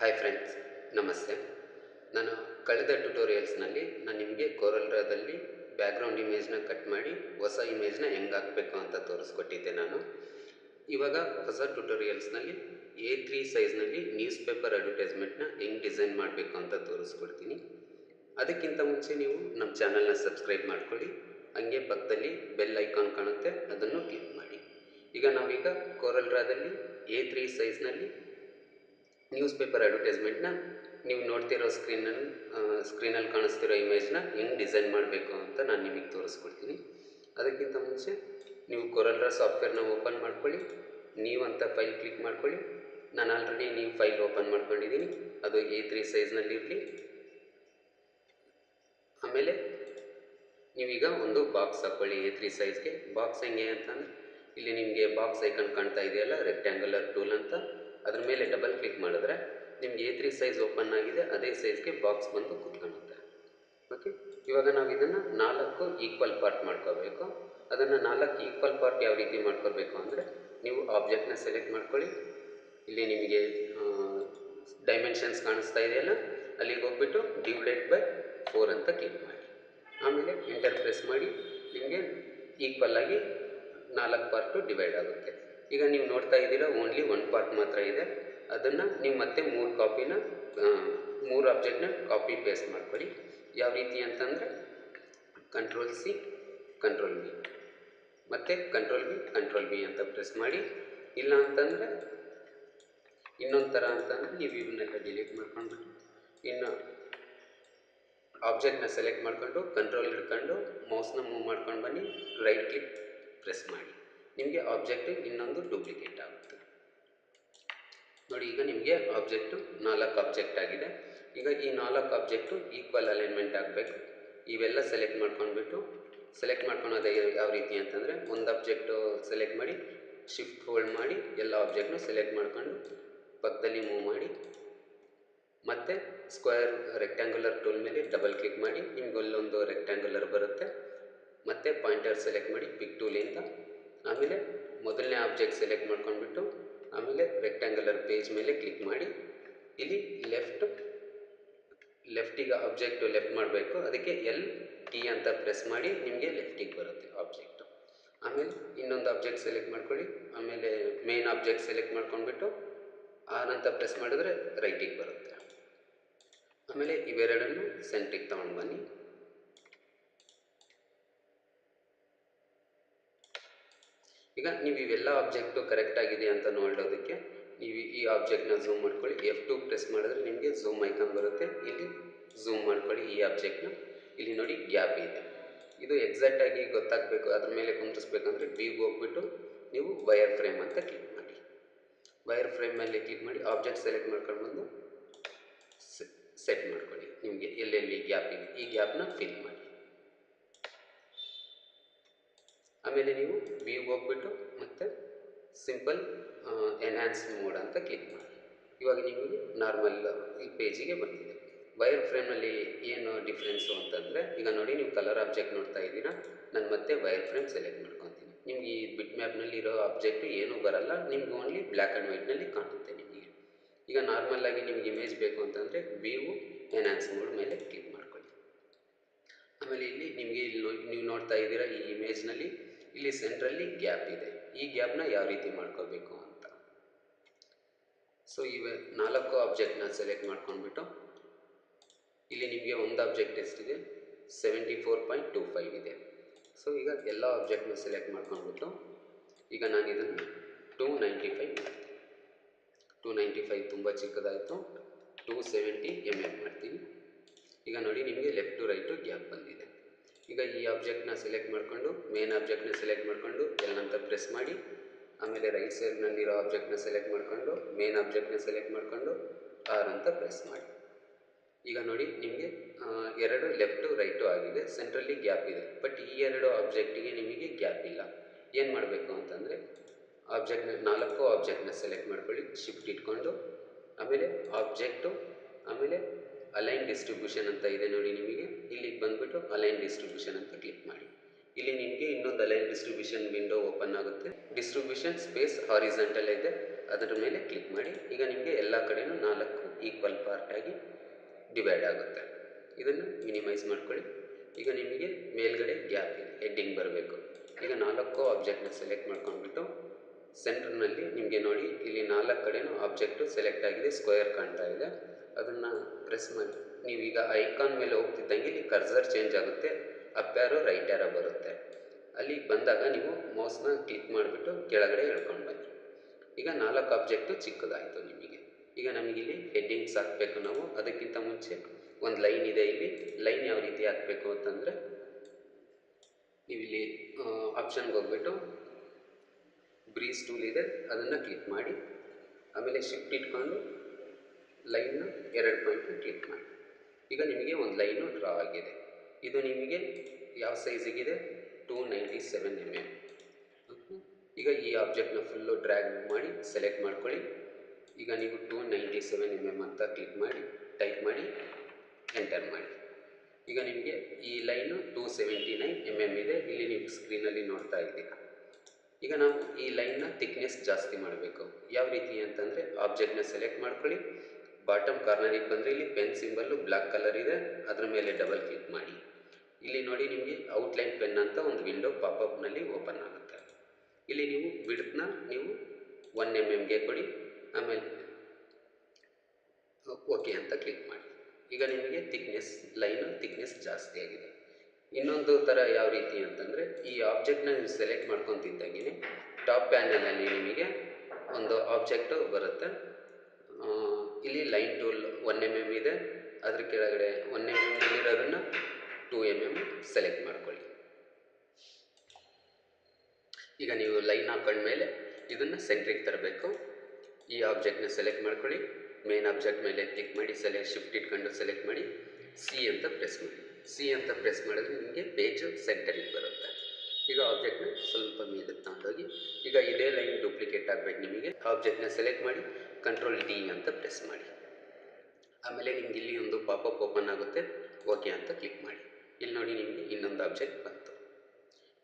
Hi friends ನಮಸ್ತೆ. ನಾನು ಕಳೆದ ಟ್ಯುಟೋರಿಯಲ್ಸ್ನಲ್ಲಿ ನಾನು ನಿಮಗೆ ಕೊರಲ್ರಾದಲ್ಲಿ ಬ್ಯಾಕ್ಗ್ರೌಂಡ್ ಇಮೇಜ್ನ ಕಟ್ ಮಾಡಿ ಹೊಸ ಇಮೇಜ್ನ ಹೆಂಗೆ ಹಾಕಬೇಕು ಅಂತ ತೋರಿಸ್ಕೊಟ್ಟಿದ್ದೆ ನಾನು. ಇವಾಗ ಹೊಸ ಟ್ಯುಟೋರಿಯಲ್ಸ್ನಲ್ಲಿ ಎ ತ್ರೀ ಸೈಜ್ನಲ್ಲಿ ನ್ಯೂಸ್ ಪೇಪರ್ ಅಡ್ವರ್ಟೈಸ್ಮೆಂಟ್ನ ಹೆಂಗೆ ಡಿಸೈನ್ ಮಾಡಬೇಕು ಅಂತ ತೋರಿಸ್ಕೊಡ್ತೀನಿ. ಅದಕ್ಕಿಂತ ಮುಂಚೆ ನೀವು ನಮ್ಮ ಚಾನಲ್ನ ಸಬ್ಸ್ಕ್ರೈಬ್ ಮಾಡ್ಕೊಳ್ಳಿ. ಹಂಗೆ ಪಕ್ಕದಲ್ಲಿ ಬೆಲ್ ಐಕಾನ್ ಕಾಣುತ್ತೆ, ಅದನ್ನು ಕ್ಲಿಕ್ ಮಾಡಿ. ಈಗ ನಾವೀಗ ಕೋರಲ್ರಾದಲ್ಲಿ ಎ ತ್ರೀ ಸೈಜ್ನಲ್ಲಿ ನ್ಯೂಸ್ ಪೇಪರ್ ಅಡ್ವರ್ಟೈಸ್ಮೆಂಟ್ನ ನೀವು ನೋಡ್ತಿರೋ ಸ್ಕ್ರೀನಲ್ಲಿ ಸ್ಕ್ರೀನಲ್ಲಿ ಕಾಣಿಸ್ತಿರೋ ಇಮೇಜ್ನ ಹೆಂಗೆ ಡಿಸೈನ್ ಮಾಡಬೇಕು ಅಂತ ನಾನು ನಿಮಗೆ ತೋರಿಸ್ಕೊಡ್ತೀನಿ. ಅದಕ್ಕಿಂತ ಮುಂಚೆ ನೀವು ಕೊರಲ್ರ ಸಾಫ್ಟ್ವೇರ್ನ ಓಪನ್ ಮಾಡ್ಕೊಳ್ಳಿ. ನೀವು ಅಂತ ಫೈಲ್ ಕ್ಲಿಕ್ ಮಾಡ್ಕೊಳ್ಳಿ. ನಾನು ಆಲ್ರೆಡಿ ನೀವು ಫೈಲ್ ಓಪನ್ ಮಾಡ್ಕೊಂಡಿದ್ದೀನಿ. ಅದು ಎ ತ್ರೀ ಸೈಜ್ನಲ್ಲಿರಲಿ ಆಮೇಲೆ ನೀವೀಗ ಒಂದು ಬಾಕ್ಸ್ ಹಾಕ್ಕೊಳ್ಳಿ ಎ ತ್ರೀ ಸೈಜ್ಗೆ ಬಾಕ್ಸ್ ಹೆಂಗೆ ಅಂತಂದರೆ, ಇಲ್ಲಿ ನಿಮಗೆ ಬಾಕ್ಸ್ ಐಕನ್ ಕಾಣ್ತಾ ಇದೆಯಲ್ಲ ರೆಕ್ಟ್ಯಾಂಗುಲರ್ ಟೂಲ್ ಅಂತ. ಅದ್ರ ಮೇಲೆ ಡಬಲ್ ಕ್ಲಿಕ್ ಮಾಡಿದ್ರೆ ನಿಮ್ಗೆ ಎ ತ್ರೀ ಸೈಜ್ ಓಪನ್ ಆಗಿದೆ, ಅದೇ ಸೈಜ್ಗೆ ಬಾಕ್ಸ್ ಬಂದು ಕೂತ್ಕೊಳ್ಳುತ್ತೆ. ಓಕೆ ಇವಾಗ ನಾವು ಇದನ್ನು ನಾಲ್ಕು ಈಕ್ವಲ್ ಪಾರ್ಟ್ ಮಾಡ್ಕೋಬೇಕು. ಅದನ್ನು ನಾಲ್ಕು ಈಕ್ವಲ್ ಪಾರ್ಟ್ ಯಾವ ರೀತಿ ಮಾಡ್ಕೋಬೇಕು ಅಂದರೆ ನೀವು ಆಬ್ಜೆಕ್ಟ್ನ ಸೆಲೆಕ್ಟ್ ಮಾಡ್ಕೊಳ್ಳಿ. ಇಲ್ಲಿ ನಿಮಗೆ ಡೈಮೆನ್ಷನ್ಸ್ ಕಾಣಿಸ್ತಾ ಇದೆಯಲ್ಲ, ಅಲ್ಲಿಗೆ ಹೋಗ್ಬಿಟ್ಟು ಡಿವೈಡೆಡ್ ಬೈ ಫೋರ್ ಅಂತ ಕ್ಲಿಕ್ ಮಾಡಿ. ಆಮೇಲೆ ಎಂಟರ್ ಪ್ರೆಸ್ ಮಾಡಿ, ನಿಮಗೆ ಈಕ್ವಲ್ ಆಗಿ ನಾಲ್ಕು ಪಾರ್ಟು ಡಿವೈಡ್ ಆಗುತ್ತೆ. ಈಗ ನೀವು ನೋಡ್ತಾ ಇದ್ದೀರಾ ಓನ್ಲಿ ಒನ್ ಪಾರ್ಟ್ ಮಾತ್ರ ಇದೆ. ಅದನ್ನು ನೀವು ಮತ್ತೆ ಮೂರು ಕಾಪಿನ ಮೂರು ಆಬ್ಜೆಕ್ಟ್ನ ಕಾಪಿ ಪೇಸ್ಟ್ ಮಾಡ್ಕೊಳ್ಳಿ. ಯಾವ ರೀತಿ ಅಂತಂದರೆ ಕಂಟ್ರೋಲ್ ಸಿ ಕಂಟ್ರೋಲ್ ಬಿ ಮತ್ತು ಕಂಟ್ರೋಲ್ ಬಿ ಕಂಟ್ರೋಲ್ ಬಿ ಅಂತ ಪ್ರೆಸ್ ಮಾಡಿ. ಇಲ್ಲ ಅಂತಂದರೆ ಇನ್ನೊಂದು ಥರ ಅಂತಂದರೆ ನೀವು ಇವನ್ನೆಲ್ಲ ಡಿಲೀಟ್ ಮಾಡ್ಕೊಂಡ್ಬಿಟ್ಟು ಇನ್ನು ಆಬ್ಜೆಕ್ಟ್ನ ಸೆಲೆಕ್ಟ್ ಮಾಡಿಕೊಂಡು ಕಂಟ್ರೋಲ್ ಹಿಡ್ಕೊಂಡು ಮೌಸ್ನ ಮೂವ್ ಮಾಡ್ಕೊಂಡು ಬನ್ನಿ ರೈಟ್ ಕ್ಲಿಕ್ ಪ್ರೆಸ್ ಮಾಡಿ. ನಿಮಗೆ ಆಬ್ಜೆಕ್ಟ್ ಇನ್ನೊಂದು ಡೂಪ್ಲಿಕೇಟ್ ಆಗುತ್ತೆ. ನೋಡಿ, ಈಗ ನಿಮಗೆ ಆಬ್ಜೆಕ್ಟು ನಾಲ್ಕು ಆಬ್ಜೆಕ್ಟ್ ಆಗಿದೆ. ಈಗ ಈ ನಾಲ್ಕು ಆಬ್ಜೆಕ್ಟು ಈಕ್ವಲ್ ಅಲೈನ್ಮೆಂಟ್ ಆಗಬೇಕು. ಇವೆಲ್ಲ ಸೆಲೆಕ್ಟ್ ಮಾಡ್ಕೊಂಡ್ಬಿಟ್ಟು ಸೆಲೆಕ್ಟ್ ಮಾಡ್ಕೊಳೋದು ಯಾವ ರೀತಿ ಅಂತಂದರೆ, ಒಂದು ಆಬ್ಜೆಕ್ಟು ಸೆಲೆಕ್ಟ್ ಮಾಡಿ ಶಿಫ್ಟ್ ಹೋಲ್ಡ್ ಮಾಡಿ, ಎಲ್ಲ ಆಬ್ಜೆಕ್ಟ್ನು ಸೆಲೆಕ್ಟ್ ಮಾಡ್ಕೊಂಡು, ಪಕ್ಕದಲ್ಲಿ ಮೂವ್ ಮಾಡಿ, ಮತ್ತು ಸ್ಕ್ವೇರ್ ರೆಕ್ಟ್ಯಾಂಗುಲರ್ ಟೂಲ್ ಮೇಲೆ ಡಬಲ್ ಕ್ಲಿಕ್ ಮಾಡಿ ನಿಮ್ಗೆ ಅಲ್ಲೊಂದು ರೆಕ್ಟ್ಯಾಂಗುಲರ್ ಬರುತ್ತೆ. ಮತ್ತು ಪಾಯಿಂಟರ್ ಸೆಲೆಕ್ಟ್ ಮಾಡಿ ಪಿಕ್ ಟೂಲಿಂದ ಆಮೇಲೆ ಮೊದಲನೇ ಆಬ್ಜೆಕ್ಟ್ ಸೆಲೆಕ್ಟ್ ಮಾಡ್ಕೊಂಡ್ಬಿಟ್ಟು ಆಮೇಲೆ ರೆಕ್ಟ್ಯಾಂಗುಲರ್ ಪೇಜ್ ಮೇಲೆ ಕ್ಲಿಕ್ ಮಾಡಿ, ಇಲ್ಲಿ ಲೆಫ್ಟ್ ಲೆಫ್ಟಿಗೆ ಆಬ್ಜೆಕ್ಟು ಲೆಫ್ಟ್ ಮಾಡಬೇಕು. ಅದಕ್ಕೆ ಎಲ್ ಟಿ ಅಂತ ಪ್ರೆಸ್ ಮಾಡಿ ನಿಮಗೆ ಲೆಫ್ಟಿಗೆ ಬರುತ್ತೆ ಆಬ್ಜೆಕ್ಟು ಆಮೇಲೆ ಇನ್ನೊಂದು ಆಬ್ಜೆಕ್ಟ್ ಸೆಲೆಕ್ಟ್ ಮಾಡ್ಕೊಳ್ಳಿ. ಆಮೇಲೆ ಮೇನ್ ಆಬ್ಜೆಕ್ಟ್ ಸೆಲೆಕ್ಟ್ ಮಾಡ್ಕೊಂಡ್ಬಿಟ್ಟು ಆರ್ ಅಂತ ಪ್ರೆಸ್ ಮಾಡಿದ್ರೆ ರೈಟಿಗೆ ಬರುತ್ತೆ. ಆಮೇಲೆ ಇವೆರಡನ್ನು ಸೆಂಟ್ರಿಗೆ ತೊಗೊಂಡು ಬನ್ನಿ. ಈಗ ನೀವು ಇವೆಲ್ಲ ಆಬ್ಜೆಕ್ಟು ಕರೆಕ್ಟ್ ಆಗಿದೆ ಅಂತ ನೋಡೋದಕ್ಕೆ ನೀವು ಈ ಆಬ್ಜೆಕ್ಟ್ನ ಝೂಮ್ ಮಾಡ್ಕೊಳ್ಳಿ. ಎಫ್ ಟು ಪ್ರೆಸ್ ಮಾಡಿದ್ರೆ ನಿಮಗೆ ಝೂಮ್ ಐಕಾನ್ ಬರುತ್ತೆ. ಇಲ್ಲಿ ಝೂಮ್ ಮಾಡ್ಕೊಳ್ಳಿ ಈ ಆಬ್ಜೆಕ್ಟ್ನ ಇಲ್ಲಿ ನೋಡಿ ಗ್ಯಾಪ್ ಇದೆ. ಇದು ಎಕ್ಸಾಕ್ಟಾಗಿ ಗೊತ್ತಾಗಬೇಕು. ಅದ್ರ ಮೇಲೆ ಕುಂದಿಸ್ಬೇಕಂದ್ರೆ ವ್ಯೂಗೆ ಹೋಗ್ಬಿಟ್ಟು ನೀವು ವೈರ್ ಫ್ರೇಮ್ ಅಂತ ಕ್ಲಿಕ್ ಮಾಡಿ. ವೈರ್ ಫ್ರೇಮ್ ಮೇಲೆ ಕ್ಲಿಕ್ ಮಾಡಿ ಆಬ್ಜೆಕ್ಟ್ ಸೆಲೆಕ್ಟ್ ಮಾಡ್ಕೊಂಡು ಬಂದು ಸೆಟ್ ಮಾಡ್ಕೊಳ್ಳಿ. ನಿಮಗೆ ಎಲ್ಲೆಲ್ಲಿ ಗ್ಯಾಪ್ ಇದೆ. ಈ ಗ್ಯಾಪ್ನ ಫಿಲ್ ಮಾಡಿ. ಆಮೇಲೆ ನೀವು ವ್ಯೂಗೆ ಹೋಗ್ಬಿಟ್ಟು ಮತ್ತು ಸಿಂಪಲ್ ಎನ್ಹ್ಯಾನ್ಸ್ ಮೋಡ್ ಅಂತ ಕ್ಲಿಕ್ ಮಾಡಿ. ಇವಾಗ ನಿಮಗೆ ನಾರ್ಮಲ್ ಈ ಪೇಜಿಗೆ ಬಂದಿದೆ. ವೈರ್ ಫ್ರೇಮ್ನಲ್ಲಿ ಏನು ಡಿಫ್ರೆನ್ಸು ಅಂತಂದರೆ, ಈಗ ನೋಡಿ ನೀವು ಕಲರ್ ಆಬ್ಜೆಕ್ಟ್ ನೋಡ್ತಾ ಇದ್ದೀರಾ, ನಾನು ಮತ್ತೆ ವೈರ್ ಫ್ರೇಮ್ ಸೆಲೆಕ್ಟ್ ಮಾಡ್ಕೊತೀನಿ. ನಿಮಗೆ ಈ ಬಿಟ್ ಮ್ಯಾಪ್ನಲ್ಲಿ ಇರೋ ಆಬ್ಜೆಕ್ಟು ಏನೂ ಬರಲ್ಲ, ನಿಮ್ಗೆ ಓನ್ಲಿ ಬ್ಲ್ಯಾಕ್ ಆ್ಯಂಡ್ ವೈಟ್ನಲ್ಲಿ ಕಾಣುತ್ತೆ ನಿಮಗೆ. ಈಗ ನಾರ್ಮಲ್ಲಾಗಿ ನಿಮ್ಗೆ ಇಮೇಜ್ ಬೇಕು ಅಂತಂದರೆ ವ್ಯೂ ಎನ್ಹ್ಯಾನ್ಸ್ ಮೋಡ್ ಮೇಲೆ ಕ್ಲಿಕ್ ಮಾಡ್ಕೊಳ್ಳಿ. ಆಮೇಲೆ ಇಲ್ಲಿ ನಿಮಗೆ ಇಲ್ಲಿ ನೀವು ನೋಡ್ತಾ ಇದ್ದೀರಾ ಈ ಇಮೇಜ್ನಲ್ಲಿ ಇಲ್ಲಿ ಸೆಂಟ್ರಲ್ಲಿ ಗ್ಯಾಪ್ ಇದೆ. ಈ ಗ್ಯಾಪ್ನ ಯಾವ ರೀತಿ ಮಾಡ್ಕೋಬೇಕು ಅಂತ. ಸೊ ಇವೆ ನಾಲ್ಕು ಆಬ್ಜೆಕ್ಟ್ನ ಸೆಲೆಕ್ಟ್ ಮಾಡ್ಕೊಂಡ್ಬಿಟ್ಟು, ಇಲ್ಲಿ ನಿಮಗೆ ಒಂದು ಆಬ್ಜೆಕ್ಟ್ ಎಷ್ಟಿದೆ seventy four point two five ಇದೆ. ಸೊ ಈಗ ಎಲ್ಲ ಆಬ್ಜೆಕ್ಟ್ನ ಸೆಲೆಕ್ಟ್ ಮಾಡ್ಕೊಂಡ್ಬಿಟ್ಟು, ಈಗ ನಾನು ಇದನ್ನು two ninety five two ninety five ತುಂಬ ಚಿಕ್ಕದಾಯಿತು. ಟೂ ಸೆವೆಂಟಿ ಎಂ ಎಂ ಮಾಡ್ತೀನಿ. ಈಗ ನೋಡಿ ನಿಮಗೆ ಲೆಫ್ಟ್ ಟು ರೈಟು ಗ್ಯಾಪ್ ಬಂದಿದೆ. ಈಗ ಈ ಆಬ್ಜೆಕ್ಟ್ನ ಸೆಲೆಕ್ಟ್ ಮಾಡಿಕೊಂಡು ಮೇನ್ ಆಬ್ಜೆಕ್ಟ್ನ ಸೆಲೆಕ್ಟ್ ಮಾಡಿಕೊಂಡು ಎಲ್ ಅಂತ ಪ್ರೆಸ್ ಮಾಡಿ, ಆಮೇಲೆ ರೈಟ್ ಸೈಡ್ನಲ್ಲಿರೋ ಆಬ್ಜೆಕ್ಟ್ನ ಸೆಲೆಕ್ಟ್ ಮಾಡಿಕೊಂಡು ಮೇನ್ ಆಬ್ಜೆಕ್ಟ್ನ ಸೆಲೆಕ್ಟ್ ಮಾಡಿಕೊಂಡು ಆರ್ ಅಂತ ಪ್ರೆಸ್ ಮಾಡಿ. ಈಗ ನೋಡಿ, ನಿಮಗೆ ಎರಡು ಲೆಫ್ಟು ರೈಟು ಆಗಿದೆ ಸೆಂಟ್ರಲ್ಲಿ ಗ್ಯಾಪ್ ಇದೆ. ಬಟ್ ಈ ಎರಡು ಆಬ್ಜೆಕ್ಟಿಗೆ ನಿಮಗೆ ಗ್ಯಾಪ್ ಇಲ್ಲ. ಏನು ಮಾಡಬೇಕು ಅಂತಂದರೆ ಆಬ್ಜೆಕ್ಟ್ನ ನಾಲ್ಕು ಆಬ್ಜೆಕ್ಟ್ನ ಸೆಲೆಕ್ಟ್ ಮಾಡ್ಕೊಳ್ಳಿ ಶಿಫ್ಟ್ ಇಟ್ಕೊಂಡು, ಆಮೇಲೆ ಆಬ್ಜೆಕ್ಟು ಆಮೇಲೆ ಅಲೈನ್ ಡಿಸ್ಟ್ರಿಬ್ಯೂಷನ್ ಅಂತ ಇದೆ ನೋಡಿ ನಿಮಗೆ. ಇಲ್ಲಿಗೆ ಬಂದುಬಿಟ್ಟು ಅಲೈನ್ ಡಿಸ್ಟ್ರಿಬ್ಯೂಷನ್ ಅಂತ ಕ್ಲಿಕ್ ಮಾಡಿ. ಇಲ್ಲಿ ನಿಮಗೆ ಇನ್ನೊಂದು ಅಲೈನ್ ಡಿಸ್ಟ್ರಿಬ್ಯೂಷನ್ ವಿಂಡೋ ಓಪನ್ ಆಗುತ್ತೆ. ಡಿಸ್ಟ್ರಿಬ್ಯೂಷನ್ ಸ್ಪೇಸ್ ಹಾರಿಸೆಂಟಲ್ ಇದೆ. ಅದರ ಮೇಲೆ ಕ್ಲಿಕ್ ಮಾಡಿ. ಈಗ ನಿಮಗೆ ಎಲ್ಲ ಕಡೆಯೂ ನಾಲ್ಕು ಈಕ್ವಲ್ ಪಾರ್ಟ್ ಆಗಿ ಡಿವೈಡ್ ಆಗುತ್ತೆ. ಇದನ್ನು ಮಿನಿಮೈಸ್ ಮಾಡ್ಕೊಳ್ಳಿ. ಈಗ ನಿಮಗೆ ಮೇಲ್ಗಡೆ ಗ್ಯಾಪ್ ಇದೆ. ಹೆಡ್ಡಿಂಗ್ ಬರಬೇಕು. ಈಗ ನಾಲ್ಕು ಆಬ್ಜೆಕ್ಟ್ನ ಸೆಲೆಕ್ಟ್ ಮಾಡ್ಕೊಂಡ್ಬಿಟ್ಟು ಸೆಂಟ್ರ್ನಲ್ಲಿ ನಿಮಗೆ ನೋಡಿ ಇಲ್ಲಿ ನಾಲ್ಕು ಕಡೆಯೂ ಆಬ್ಜೆಕ್ಟು ಸೆಲೆಕ್ಟ್ ಆಗಿದೆ. ಸ್ಕ್ವೇರ್ ಕಾಣ್ತಾ ಇದೆ. ಅದನ್ನು ಪ್ರೆಸ್ ಮಾಡಿ. ನೀವೀಗ ಐಕಾನ್ ಮೇಲೆ ಹೋಗ್ತಿದ್ದಂಗೆ ಇಲ್ಲಿ ಕರ್ಸರ್ ಚೇಂಜ್ ಆಗುತ್ತೆ. ಅಪ್ ಯಾರೋ ರೈಟ್ ಯಾರೋ ಬರುತ್ತೆ. ಅಲ್ಲಿಗೆ ಬಂದಾಗ ನೀವು ಮೌಸ್ನ ಕ್ಲಿಕ್ ಮಾಡಿಬಿಟ್ಟು ಕೆಳಗಡೆ ಎಳ್ಕೊಂಡು ಬನ್ನಿ. ಈಗ ನಾಲ್ಕು ಆಬ್ಜೆಕ್ಟು ಚಿಕ್ಕದಾಯಿತು ನಿಮಗೆ. ಈಗ ನಮಗಿಲ್ಲಿ ಹೆಡ್ಡಿಂಗ್ಸ್ ಹಾಕಬೇಕು ನಾವು. ಅದಕ್ಕಿಂತ ಮುಂಚೆ ಒಂದು ಲೈನ್ ಇದೆ ಇಲ್ಲಿ. ಲೈನ್ ಯಾವ ರೀತಿ ಹಾಕಬೇಕು ಅಂತಂದರೆ ನೀವಿಲ್ಲಿ ಆಪ್ಷನ್ಗೆ ಹೋಗ್ಬಿಟ್ಟು ಬ್ರೀಸ್ ಟೂಲ್ ಇದೆ. ಅದನ್ನು ಕ್ಲಿಕ್ ಮಾಡಿ. ಆಮೇಲೆ ಶಿಫ್ಟ್ ಇಟ್ಕೊಂಡು ಲೈನ್ನ ಎರಡು ಪಾಯಿಂಟ್ ಕ್ಲಿಕ್ ಮಾಡಿ. ಈಗ ನಿಮಗೆ ಒಂದು ಲೈನು ಡ್ರಾ ಆಗಿದೆ. ಇದು ನಿಮಗೆ ಯಾವ ಸೈಜಿಗಿದೆ two ninety seven M M ಈಗ ಈ ಆಬ್ಜೆಕ್ಟ್ನ ಫುಲ್ಲು ಡ್ರ್ಯಾಗ್ ಮಾಡಿ ಸೆಲೆಕ್ಟ್ ಮಾಡ್ಕೊಳ್ಳಿ. ಈಗ ನೀವು two ninety seven M M ಅಂತ ಕ್ಲಿಕ್ ಮಾಡಿ ಟೈಪ್ ಮಾಡಿ ಎಂಟರ್ ಮಾಡಿ. ಈಗ ನಿಮಗೆ ಈ line two seventy nine M M ಇದೆ. ಇಲ್ಲಿ ನೀವು ಸ್ಕ್ರೀನಲ್ಲಿ ನೋಡ್ತಾ ಇದ್ದೀರಾ. ಈಗ ನಾವು ಈ ಲೈನ್ನ ಥಿಕ್ನೆಸ್ ಜಾಸ್ತಿ ಮಾಡಬೇಕು. ಯಾವ ರೀತಿ ಅಂತಂದರೆ ಆಬ್ಜೆಕ್ಟ್ನ ಸೆಲೆಕ್ಟ್ ಮಾಡ್ಕೊಳ್ಳಿ. ಬಾಟಮ್ ಕಾರ್ನರಿಗೆ ಬಂದರೆ ಇಲ್ಲಿ ಪೆನ್ ಸಿಂಬಲ್ಲು ಬ್ಲ್ಯಾಕ್ ಕಲರ್ ಇದೆ, ಅದರ ಮೇಲೆ ಡಬಲ್ ಕ್ಲಿಕ್ ಮಾಡಿ. ಇಲ್ಲಿ ನೋಡಿ ನಿಮಗೆ ಔಟ್ಲೈನ್ ಪೆನ್ ಅಂತ ಒಂದು ವಿಂಡೋ ಪಾಪಪ್ನಲ್ಲಿ ಓಪನ್ ಆಗುತ್ತೆ. ಇಲ್ಲಿ ನೀವು ಬಿಡ್ತನ್ನ ನೀವು ಒನ್ ಎಂ ಎಮ್ಗೆ ಕೊಡಿ, ಆಮೇಲೆ ಓಕೆ ಅಂತ ಕ್ಲಿಕ್ ಮಾಡಿ. ಈಗ ನಿಮಗೆ ಥಿಕ್ನೆಸ್, ಲೈನು ಥಿಕ್ನೆಸ್ ಜಾಸ್ತಿ ಆಗಿದೆ. ಇನ್ನೊಂದು ಥರ ಯಾವ ರೀತಿ ಅಂತಂದರೆ ಈ ಆಬ್ಜೆಕ್ಟ್ನ ನೀವು ಸೆಲೆಕ್ಟ್ ಮಾಡ್ಕೊತಿದ್ದಂಗೆ ಟಾಪ್ ಪ್ಯಾನಲಲ್ಲಿ ನಿಮಗೆ ಒಂದು ಆಬ್ಜೆಕ್ಟು ಬರುತ್ತೆ. ಇಲ್ಲಿ line tool one M M ಇದೆ. ಅದ್ರ ಕೆಳಗಡೆ ಒನ್ ಎಂ ಎಂ ಇರೋದನ್ನು ಟೂ ಎಂ ಎಂ ಸೆಲೆಕ್ಟ್ ಮಾಡ್ಕೊಳ್ಳಿ. ಈಗ ನೀವು ಲೈನ್ ಹಾಕೊಂಡ್ಮೇಲೆ ಇದನ್ನು ಸೆಂಟ್ರಿಗೆ ತರಬೇಕು. ಈ ಆಬ್ಜೆಕ್ಟ್ನ ಸೆಲೆಕ್ಟ್ ಮಾಡ್ಕೊಳ್ಳಿ. ಮೇನ್ ಆಬ್ಜೆಕ್ಟ್ ಮೇಲೆ ಕ್ಲಿಕ್ ಮಾಡಿ ಸೆಲೆಕ್ಟ್ ಶಿಫ್ಟ್ ಇಟ್ಕೊಂಡು ಸೆಲೆಕ್ಟ್ ಮಾಡಿ ಸಿ ಅಂತ ಪ್ರೆಸ್ ಮಾಡಿ. ಸಿ ಅಂತ ಪ್ರೆಸ್ ಮಾಡಿದ್ರೆ ನಿಮಗೆ ಪೇಜು ಸೆಂಟರಿಗೆ ಬರುತ್ತೆ. ಈಗ ಆಬ್ಜೆಕ್ಟ್ನ ಸ್ವಲ್ಪ ಮೇಲೆ ತಗೊಂಡೋಗಿ, ಈಗ ಇದೇ ಲೈನ್ ಡೂಪ್ಲಿಕೇಟ್ ಆಗಬೇಕು ನಿಮಗೆ. ಆಬ್ಜೆಕ್ಟ್ನ ಸೆಲೆಕ್ಟ್ ಮಾಡಿ ಕಂಟ್ರೋಲ್ ಡಿ ಅಂತ ಪ್ರೆಸ್ ಮಾಡಿ. ಆಮೇಲೆ ನಿಮ್ಗೆ ಇಲ್ಲಿ ಒಂದು ಪಾಪಪ್ ಓಪನ್ ಆಗುತ್ತೆ. ಓಕೆ ಅಂತ ಕ್ಲಿಕ್ ಮಾಡಿ. ಇಲ್ಲಿ ನೋಡಿ ನಿಮಗೆ ಇನ್ನೊಂದು ಆಬ್ಜೆಕ್ಟ್ ಬಂತು.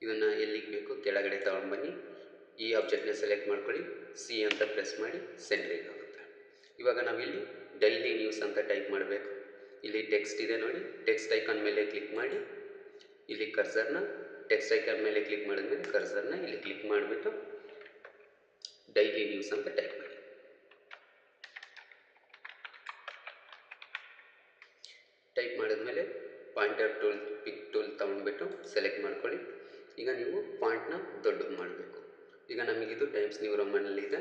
ಇದನ್ನು ಎಲ್ಲಿಗೆ ಬೇಕು? ಕೆಳಗಡೆ ತಗೊಂಡ್ಬನ್ನಿ. ಈ ಆಬ್ಜೆಕ್ಟ್ನ ಸೆಲೆಕ್ಟ್ ಮಾಡ್ಕೊಳ್ಳಿ. ಸಿ ಅಂತ ಪ್ರೆಸ್ ಮಾಡಿ ಸೆಂಟ್ರಿಗೆ ಆಗುತ್ತೆ ಇವಾಗ ನಾವಿಲ್ಲಿ ಡೈಲಿ ನ್ಯೂಸ್ ಅಂತ ಟೈಪ್ ಮಾಡಬೇಕು. ಇಲ್ಲಿ ಟೆಕ್ಸ್ಟ್ ಇದೆ ನೋಡಿ. ಟೆಕ್ಸ್ಟ್ ಐಕಾನ್ ಮೇಲೆ ಕ್ಲಿಕ್ ಮಾಡಿ. ಇಲ್ಲಿ ಕರ್ಸರ್ನ ಟೆಕ್ಸ್ಟ್ ಐಕಾನ್ ಮೇಲೆ ಕ್ಲಿಕ್ ಮಾಡಿದ್ಮೇಲೆ ಕರ್ಸರ್ನ ಇಲ್ಲಿ ಕ್ಲಿಕ್ ಮಾಡಿಬಿಟ್ಟು ಡೈಲಿ ನ್ಯೂಸ್ ಅಂತ ಟೈಪ್ ಮಾಡಿ. ಟೈಪ್ ಮಾಡಿದ್ಮೇಲೆ ಪಾಯಿಂಟರ್ ಟೂಲ್ ಪಿಕ್ ಟೂಲ್ ತೊಗೊಂಡ್ಬಿಟ್ಟು ಸೆಲೆಕ್ಟ್ ಮಾಡ್ಕೊಳ್ಳಿ. ಈಗ ನೀವು ಪಾಯಿಂಟ್ನ ದೊಡ್ಡದು ಮಾಡಬೇಕು. ಈಗ ನಮಗಿದು ಟೈಮ್ಸ್ ನ್ಯೂ ರೋಮನಲ್ಲಿದೆ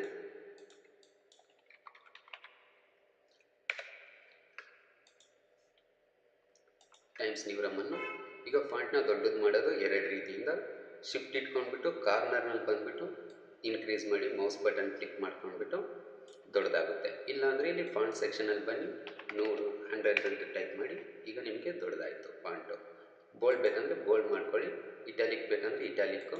ಟೈಮ್ಸ್ ನೀವು ರಮನ್ನು ಈಗ ಪಾಯಿಂಟ್ನ ದೊಡ್ಡದು ಮಾಡೋದು ಎರಡು ರೀತಿಯಿಂದ. ಶಿಫ್ಟ್ ಇಟ್ಕೊಂಡ್ಬಿಟ್ಟು ಕಾರ್ನರ್ನಲ್ಲಿ ಬಂದುಬಿಟ್ಟು ಇನ್ಕ್ರೀಸ್ ಮಾಡಿ ಮೌಸ್ ಬಟನ್ ಕ್ಲಿಕ್ ಮಾಡ್ಕೊಂಡ್ಬಿಟ್ಟು ದೊಡ್ಡದಾಗುತ್ತೆ. ಇಲ್ಲಾಂದರೆ ಇಲ್ಲಿ ಫಾಂಟ್ ಸೆಕ್ಷನಲ್ಲಿ ಬನ್ನಿ, ನೂರು ಹಂಡ್ರೆಡ್ ಅಂತ ಟೈಪ್ ಮಾಡಿ, ಈಗ ನಿಮಗೆ ದೊಡ್ಡದಾಯಿತು ಫಾಂಟು ಬೋಲ್ಡ್ ಬೇಕಂದರೆ ಬೋಲ್ಡ್ ಮಾಡ್ಕೊಳ್ಳಿ ಇಟಾಲಿಕ್ ಬೇಕಂದರೆ ಇಟಾಲಿಕ್ಕು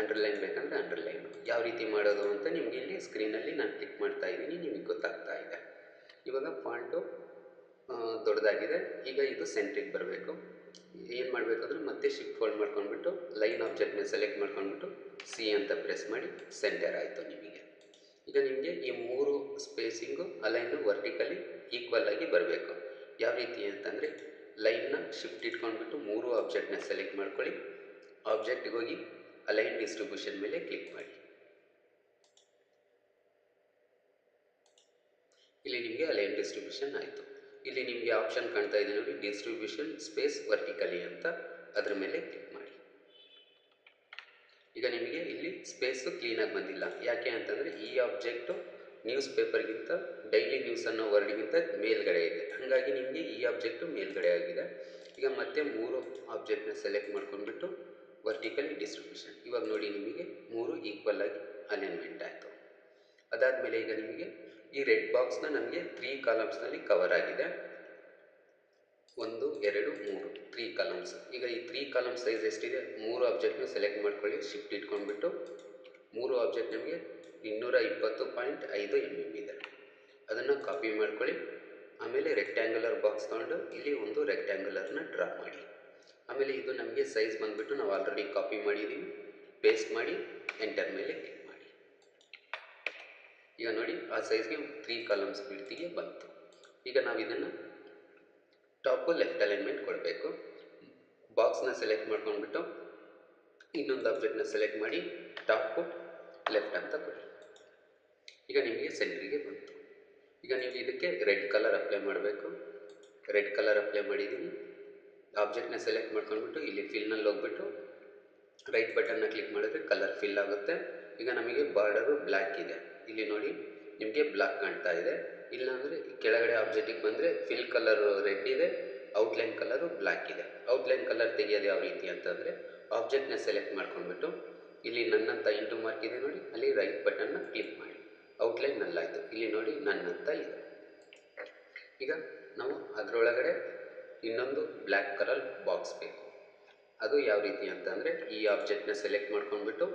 ಅಂಡರ್ಲೈನ್ ಬೇಕಂದರೆ ಅಂಡರ್ಲೈನು ಯಾವ ರೀತಿ ಮಾಡೋದು ಅಂತ ನಿಮಗೆ ಇಲ್ಲಿ ಸ್ಕ್ರೀನಲ್ಲಿ ನಾನು ಕ್ಲಿಕ್ ಮಾಡ್ತಾ ಇದ್ದೀನಿ, ನಿಮಗೆ ಗೊತ್ತಾಗ್ತಾ ಇದೆ. ಇವಾಗ ಫಾಂಟು ದೊಡ್ಡದಾಗಿದೆ. ಈಗ ಇದು ಸೆಂಟ್ರಿಗೆ ಬರಬೇಕು. ಏನು ಮಾಡಬೇಕಂದ್ರೆ ಮತ್ತೆ ಶಿಫ್ಟ್ ಫೋಲ್ಡ್ ಮಾಡ್ಕೊಂಡ್ಬಿಟ್ಟು ಲೈನ್ ಆಬ್ಜೆಕ್ಟ್ನ ಸೆಲೆಕ್ಟ್ ಮಾಡ್ಕೊಂಡ್ಬಿಟ್ಟು ಸಿ ಅಂತ ಪ್ರೆಸ್ ಮಾಡಿ ಸೆಂಟರ್ ಆಯಿತು ನಿಮಗೆ. ಈಗ ನಿಮಗೆ ಈ ಮೂರು ಸ್ಪೇಸಿಂಗು ಅಲೈನು ವರ್ಟಿಕಲಿ ಈಕ್ವಲ್ ಆಗಿ ಬರಬೇಕು. ಯಾವ ರೀತಿ ಅಂತಂದರೆ ಲೈನ್ನ ಶಿಫ್ಟ್ ಇಟ್ಕೊಂಡ್ಬಿಟ್ಟು ಮೂರು ಆಬ್ಜೆಕ್ಟ್ನ ಸೆಲೆಕ್ಟ್ ಮಾಡ್ಕೊಳ್ಳಿ. ಆಬ್ಜೆಕ್ಟ್ಗೆ ಹೋಗಿ ಅಲೈನ್ ಡಿಸ್ಟ್ರಿಬ್ಯೂಷನ್ ಮೇಲೆ ಕ್ಲಿಕ್ ಮಾಡಿ. ಇಲ್ಲಿ ನಿಮಗೆ ಅಲೈನ್ ಡಿಸ್ಟ್ರಿಬ್ಯೂಷನ್ ಆಯಿತು. ಇಲ್ಲಿ ನಿಮಗೆ ಆಪ್ಷನ್ ಕಾಣ್ತಾ ಇದೆ ನೋಡಿ ಡಿಸ್ಟ್ರಿಬ್ಯೂಷನ್ ಸ್ಪೇಸ್ ವರ್ಟಿಕಲಿ ಅಂತ. ಅದ್ರ ಮೇಲೆ ಕ್ಲಿಕ್ ಮಾಡಿ. ಈಗ ನಿಮಗೆ ಇಲ್ಲಿ ಸ್ಪೇಸು ಕ್ಲೀನಾಗಿ ಬಂದಿಲ್ಲ. ಯಾಕೆ ಅಂತಂದರೆ ಈ ಆಬ್ಜೆಕ್ಟು ನ್ಯೂಸ್ ಪೇಪರ್ಗಿಂತ ಡೈಲಿ ನ್ಯೂಸ್ ಅನ್ನೋ ವರ್ಡ್ಗಿಂತ ಮೇಲ್ಗಡೆ ಇದೆ. ಹಾಗಾಗಿ ನಿಮಗೆ ಈ ಆಬ್ಜೆಕ್ಟು ಮೇಲ್ಗಡೆ ಆಗಿದೆ. ಈಗ ಮತ್ತೆ ಮೂರು ಆಬ್ಜೆಕ್ಟ್ನ ಸೆಲೆಕ್ಟ್ ಮಾಡ್ಕೊಂಡ್ಬಿಟ್ಟು ವರ್ಟಿಕಲಿ ಡಿಸ್ಟ್ರಿಬ್ಯೂಷನ್ ಇವಾಗ ನೋಡಿ ನಿಮಗೆ ಮೂರು ಈಕ್ವಲ್ ಆಗಿ ಅಲೈನ್ಮೆಂಟ್ ಆಯಿತು. ಅದಾದಮೇಲೆ ಈಗ ನಿಮಗೆ ಈ ರೆಡ್ ಬಾಕ್ಸ್ನ ನಮಗೆ ತ್ರೀ ಕಾಲಮ್ಸ್ನಲ್ಲಿ ಕವರ್ ಆಗಿದೆ. ಒಂದು, ಎರಡು, ಮೂರು ತ್ರೀ ಕಾಲಮ್ಸ್ ಈಗ ಈ ತ್ರೀ ಕಾಲಮ್ ಸೈಜ್ ಎಷ್ಟಿದೆ? ಮೂರು ಆಬ್ಜೆಕ್ಟ್ನ ಸೆಲೆಕ್ಟ್ ಮಾಡ್ಕೊಳ್ಳಿ ಶಿಫ್ಟ್ ಇಟ್ಕೊಂಡ್ಬಿಟ್ಟು ಮೂರು ಆಬ್ಜೆಕ್ಟ್ ನಿಮಗೆ ಇನ್ನೂರ ಇಪ್ಪತ್ತು ಪಾಯಿಂಟ್ ಐದು ಎಂ ಎಂ ಇದೆ. ಅದನ್ನು ಕಾಪಿ ಮಾಡ್ಕೊಳ್ಳಿ. ಆಮೇಲೆ ರೆಕ್ಟ್ಯಾಂಗುಲರ್ ಬಾಕ್ಸ್ ತೊಗೊಂಡು ಇಲ್ಲಿ ಒಂದು ರೆಕ್ಟ್ಯಾಂಗುಲರ್ನ ಡ್ರಾ ಮಾಡಿ ಆಮೇಲೆ ಇದು ನಮಗೆ ಸೈಜ್ ಬಂದುಬಿಟ್ಟು ನಾವು ಆಲ್ರೆಡಿ ಕಾಪಿ ಮಾಡಿದ್ದೀವಿ ಪೇಸ್ಟ್ ಮಾಡಿ ಎಂಟರ್ ಮೇಲೆ ಕ್ಲಿಕ್ ಮಾಡಿ. ಈಗ ನೋಡಿ, ಆ ಸೈಜ್ಗೆ ತ್ರೀ ಕಾಲಮ್ಸ್ ಬಿಡ್ತಿಗೆ ಬಂತು. ಈಗ ನಾವು ಇದನ್ನು ಟಾಪು ಲೆಫ್ಟ್ ಅಲೈನ್ಮೆಂಟ್ ಕೊಡಬೇಕು. ಬಾಕ್ಸ್ನ ಸೆಲೆಕ್ಟ್ ಮಾಡ್ಕೊಂಡ್ಬಿಟ್ಟು ಇನ್ನೊಂದು ಆಬ್ಜೆಕ್ಟ್ನ ಸೆಲೆಕ್ಟ್ ಮಾಡಿ ಟಾಪು ಲೆಫ್ಟ್ ಅಂತ ಕೊಡಿ. ಈಗ ನಿಮಗೆ ಸೆಂಟ್ರಿಗೆ ಬಂತು. ಈಗ ನೀವು ಇದಕ್ಕೆ ರೆಡ್ ಕಲರ್ ಅಪ್ಲೈ ಮಾಡಬೇಕು. ರೆಡ್ ಕಲರ್ ಅಪ್ಲೈ ಮಾಡಿದ್ದೀನಿ. ಆಬ್ಜೆಕ್ಟ್ನ ಸೆಲೆಕ್ಟ್ ಮಾಡ್ಕೊಂಡ್ಬಿಟ್ಟು ಇಲ್ಲಿ ಫಿಲ್ನಲ್ಲಿ ಹೋಗ್ಬಿಟ್ಟು ರೈಟ್ ಬಟನ್ನ ಕ್ಲಿಕ್ ಮಾಡಿದ್ರೆ ಕಲರ್ ಫಿಲ್ ಆಗುತ್ತೆ. ಈಗ ನಮಗೆ ಬಾರ್ಡರು ಬ್ಲ್ಯಾಕ್ ಇದೆ. ಇಲ್ಲಿ ನೋಡಿ ನಿಮಗೆ ಬ್ಲ್ಯಾಕ್ ಕಾಣ್ತಾ ಇದೆ. ಇಲ್ಲಾಂದರೆ ಕೆಳಗಡೆ ಆಬ್ಜೆಕ್ಟಿಗೆ ಬಂದರೆ ಫಿಲ್ ಕಲರು ರೆಡ್ ಇದೆ ಔಟ್ಲೈನ್ ಕಲರು ಬ್ಲ್ಯಾಕ್ ಇದೆ. ಔಟ್ಲೈನ್ ಕಲರ್ ತೆಗೆಯೋದು ಯಾವ ರೀತಿ ಅಂತಂದರೆ ಆಬ್ಜೆಕ್ಟ್ನ ಸೆಲೆಕ್ಟ್ ಮಾಡ್ಕೊಂಡ್ಬಿಟ್ಟು ಇಲ್ಲಿ ನನ್ನಂತ ಇಂಟು ಮಾರ್ಕ್ ಇದೆ ನೋಡಿ, ಅಲ್ಲಿ ರೈಟ್ ಬಟನ್ನ ಕ್ಲಿಕ್ ಮಾಡಿ. ಔಟ್ಲೈನ್ ನಲ್ಲಾಯಿತು, ಇಲ್ಲಿ ನೋಡಿ ನನ್ನಂತ ಇದೆ. ಈಗ ನಾವು ಅದರೊಳಗಡೆ ಇನ್ನೊಂದು ಬ್ಲ್ಯಾಕ್ ಕಲರ್ ಬಾಕ್ಸ್ ಬೇಕು. ಅದು ಯಾವ ರೀತಿ ಅಂತಂದರೆ ಈ ಆಬ್ಜೆಕ್ಟ್ನ ಸೆಲೆಕ್ಟ್ ಮಾಡ್ಕೊಂಡ್ಬಿಟ್ಟು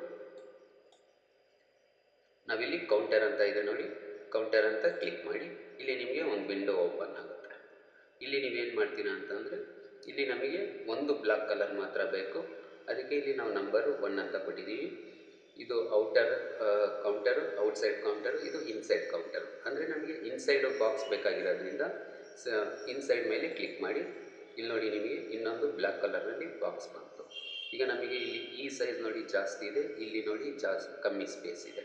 ನಾವಿಲ್ಲಿ ಕೌಂಟರ್ ಅಂತ ಇದೆ ನೋಡಿ. ಕೌಂಟರ್ ಅಂತ ಕ್ಲಿಕ್ ಮಾಡಿ, ಇಲ್ಲಿ ನಿಮಗೆ ಒಂದು ವಿಂಡೋ ಓಪನ್ ಆಗುತ್ತೆ. ಇಲ್ಲಿ ನೀವೇನು ಮಾಡ್ತೀರಾ ಅಂತಂದರೆ ಇಲ್ಲಿ ನಮಗೆ ಒಂದು ಬ್ಲಾಕ್ ಕಲರ್ ಮಾತ್ರ ಬೇಕು. ಅದಕ್ಕೆ ಇಲ್ಲಿ ನಾವು ನಂಬರು ಒನ್ ಅಂತ ಕೊಟ್ಟಿದ್ದೀವಿ ಇದು ಔಟರ್ ಕೌಂಟರು ಔಟ್ಸೈಡ್ ಕೌಂಟರು ಇದು ಇನ್ಸೈಡ್ ಕೌಂಟರು ಅಂದರೆ ನಮಗೆ ಇನ್ಸೈಡು ಬಾಕ್ಸ್ ಬೇಕಾಗಿರೋದ್ರಿಂದ, ಸ ಇನ್ಸೈಡ್ ಮೇಲೆ ಕ್ಲಿಕ್ ಮಾಡಿ, ಇಲ್ಲಿ ನೋಡಿ ನಿಮಗೆ ಇನ್ನೊಂದು ಬ್ಲ್ಯಾಕ್ ಕಲರಲ್ಲಿ ಬಾಕ್ಸ್ ಬಂತು. ಈಗ ನಮಗೆ ಇಲ್ಲಿ ಈ ಸೈಜ್ ನೋಡಿ ಜಾಸ್ತಿ ಇದೆ, ಇಲ್ಲಿ ನೋಡಿ ಜಾಸ್ತಿ ಕಮ್ಮಿ ಸ್ಪೇಸ್ ಇದೆ.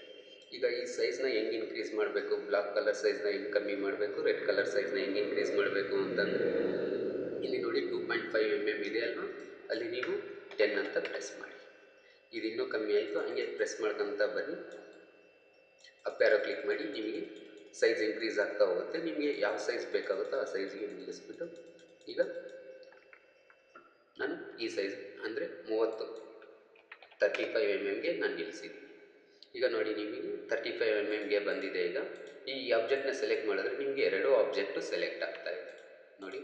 ಈಗ ಈ ಸೈಜ್ನ ಹೆಂಗೆ ಇನ್ಕ್ರೀಸ್ ಮಾಡಬೇಕು? ಬ್ಲಾಕ್ ಕಲರ್ ಸೈಜ್ನ ಹೆಂಗೆ ಕಮ್ಮಿ ಮಾಡಬೇಕು? ರೆಡ್ ಕಲರ್ ಸೈಜ್ನ ಹೆಂಗೆ ಇನ್ಕ್ರೀಸ್ ಮಾಡಬೇಕು ಅಂತಂದರೆ, ಇಲ್ಲಿ ನೋಡಿ two point five M M ಇದೆ ಅಲ್ವಾ? ಅಲ್ಲಿ ನೀವು ಟೆನ್ ಅಂತ ಪ್ರೆಸ್ ಮಾಡಿ. ಇದು ಇನ್ನೂ ಕಮ್ಮಿ ಆಯಿತು. ಹಂಗೆ ಪ್ರೆಸ್ ಮಾಡ್ಕೊತ ಬನ್ನಿ. ಅಪ್ಪ್ಯಾರೋ ಕ್ಲಿಕ್ ಮಾಡಿ ನಿಮಗೆ ಸೈಜ್ ಇನ್ಕ್ರೀಸ್ ಆಗ್ತಾ ಹೋಗುತ್ತೆ. ನಿಮಗೆ ಯಾವ ಸೈಜ್ ಬೇಕಾಗುತ್ತೋ ಆ ಸೈಜ್ಗೆ ನಿಲ್ಲಿಸ್ಬಿಟ್ಟು ಈಗ ನಾನು ಈ ಸೈಜ್ ಅಂದರೆ ಮೂವತ್ತು ತರ್ಟಿ ಫೈವ್ ಎಂ ಎಮ್ಗೆ ನಾನು ನಿಲ್ಲಿಸಿದ್ದೀನಿ. ಈಗ ನೋಡಿ ನಿಮಗೆ ತರ್ಟಿ ಫೈವ್ ಎಂ ಎಮ್ಗೆ ಬಂದಿದೆ ಈಗ. ಈ ಆಬ್ಜೆಕ್ಟ್ನ ಸೆಲೆಕ್ಟ್ ಮಾಡಿದ್ರೆ ನಿಮಗೆ ಎರಡು ಆಬ್ಜೆಕ್ಟು ಸೆಲೆಕ್ಟ್ ಆಗ್ತಾ ಇದೆ. ನೋಡಿ.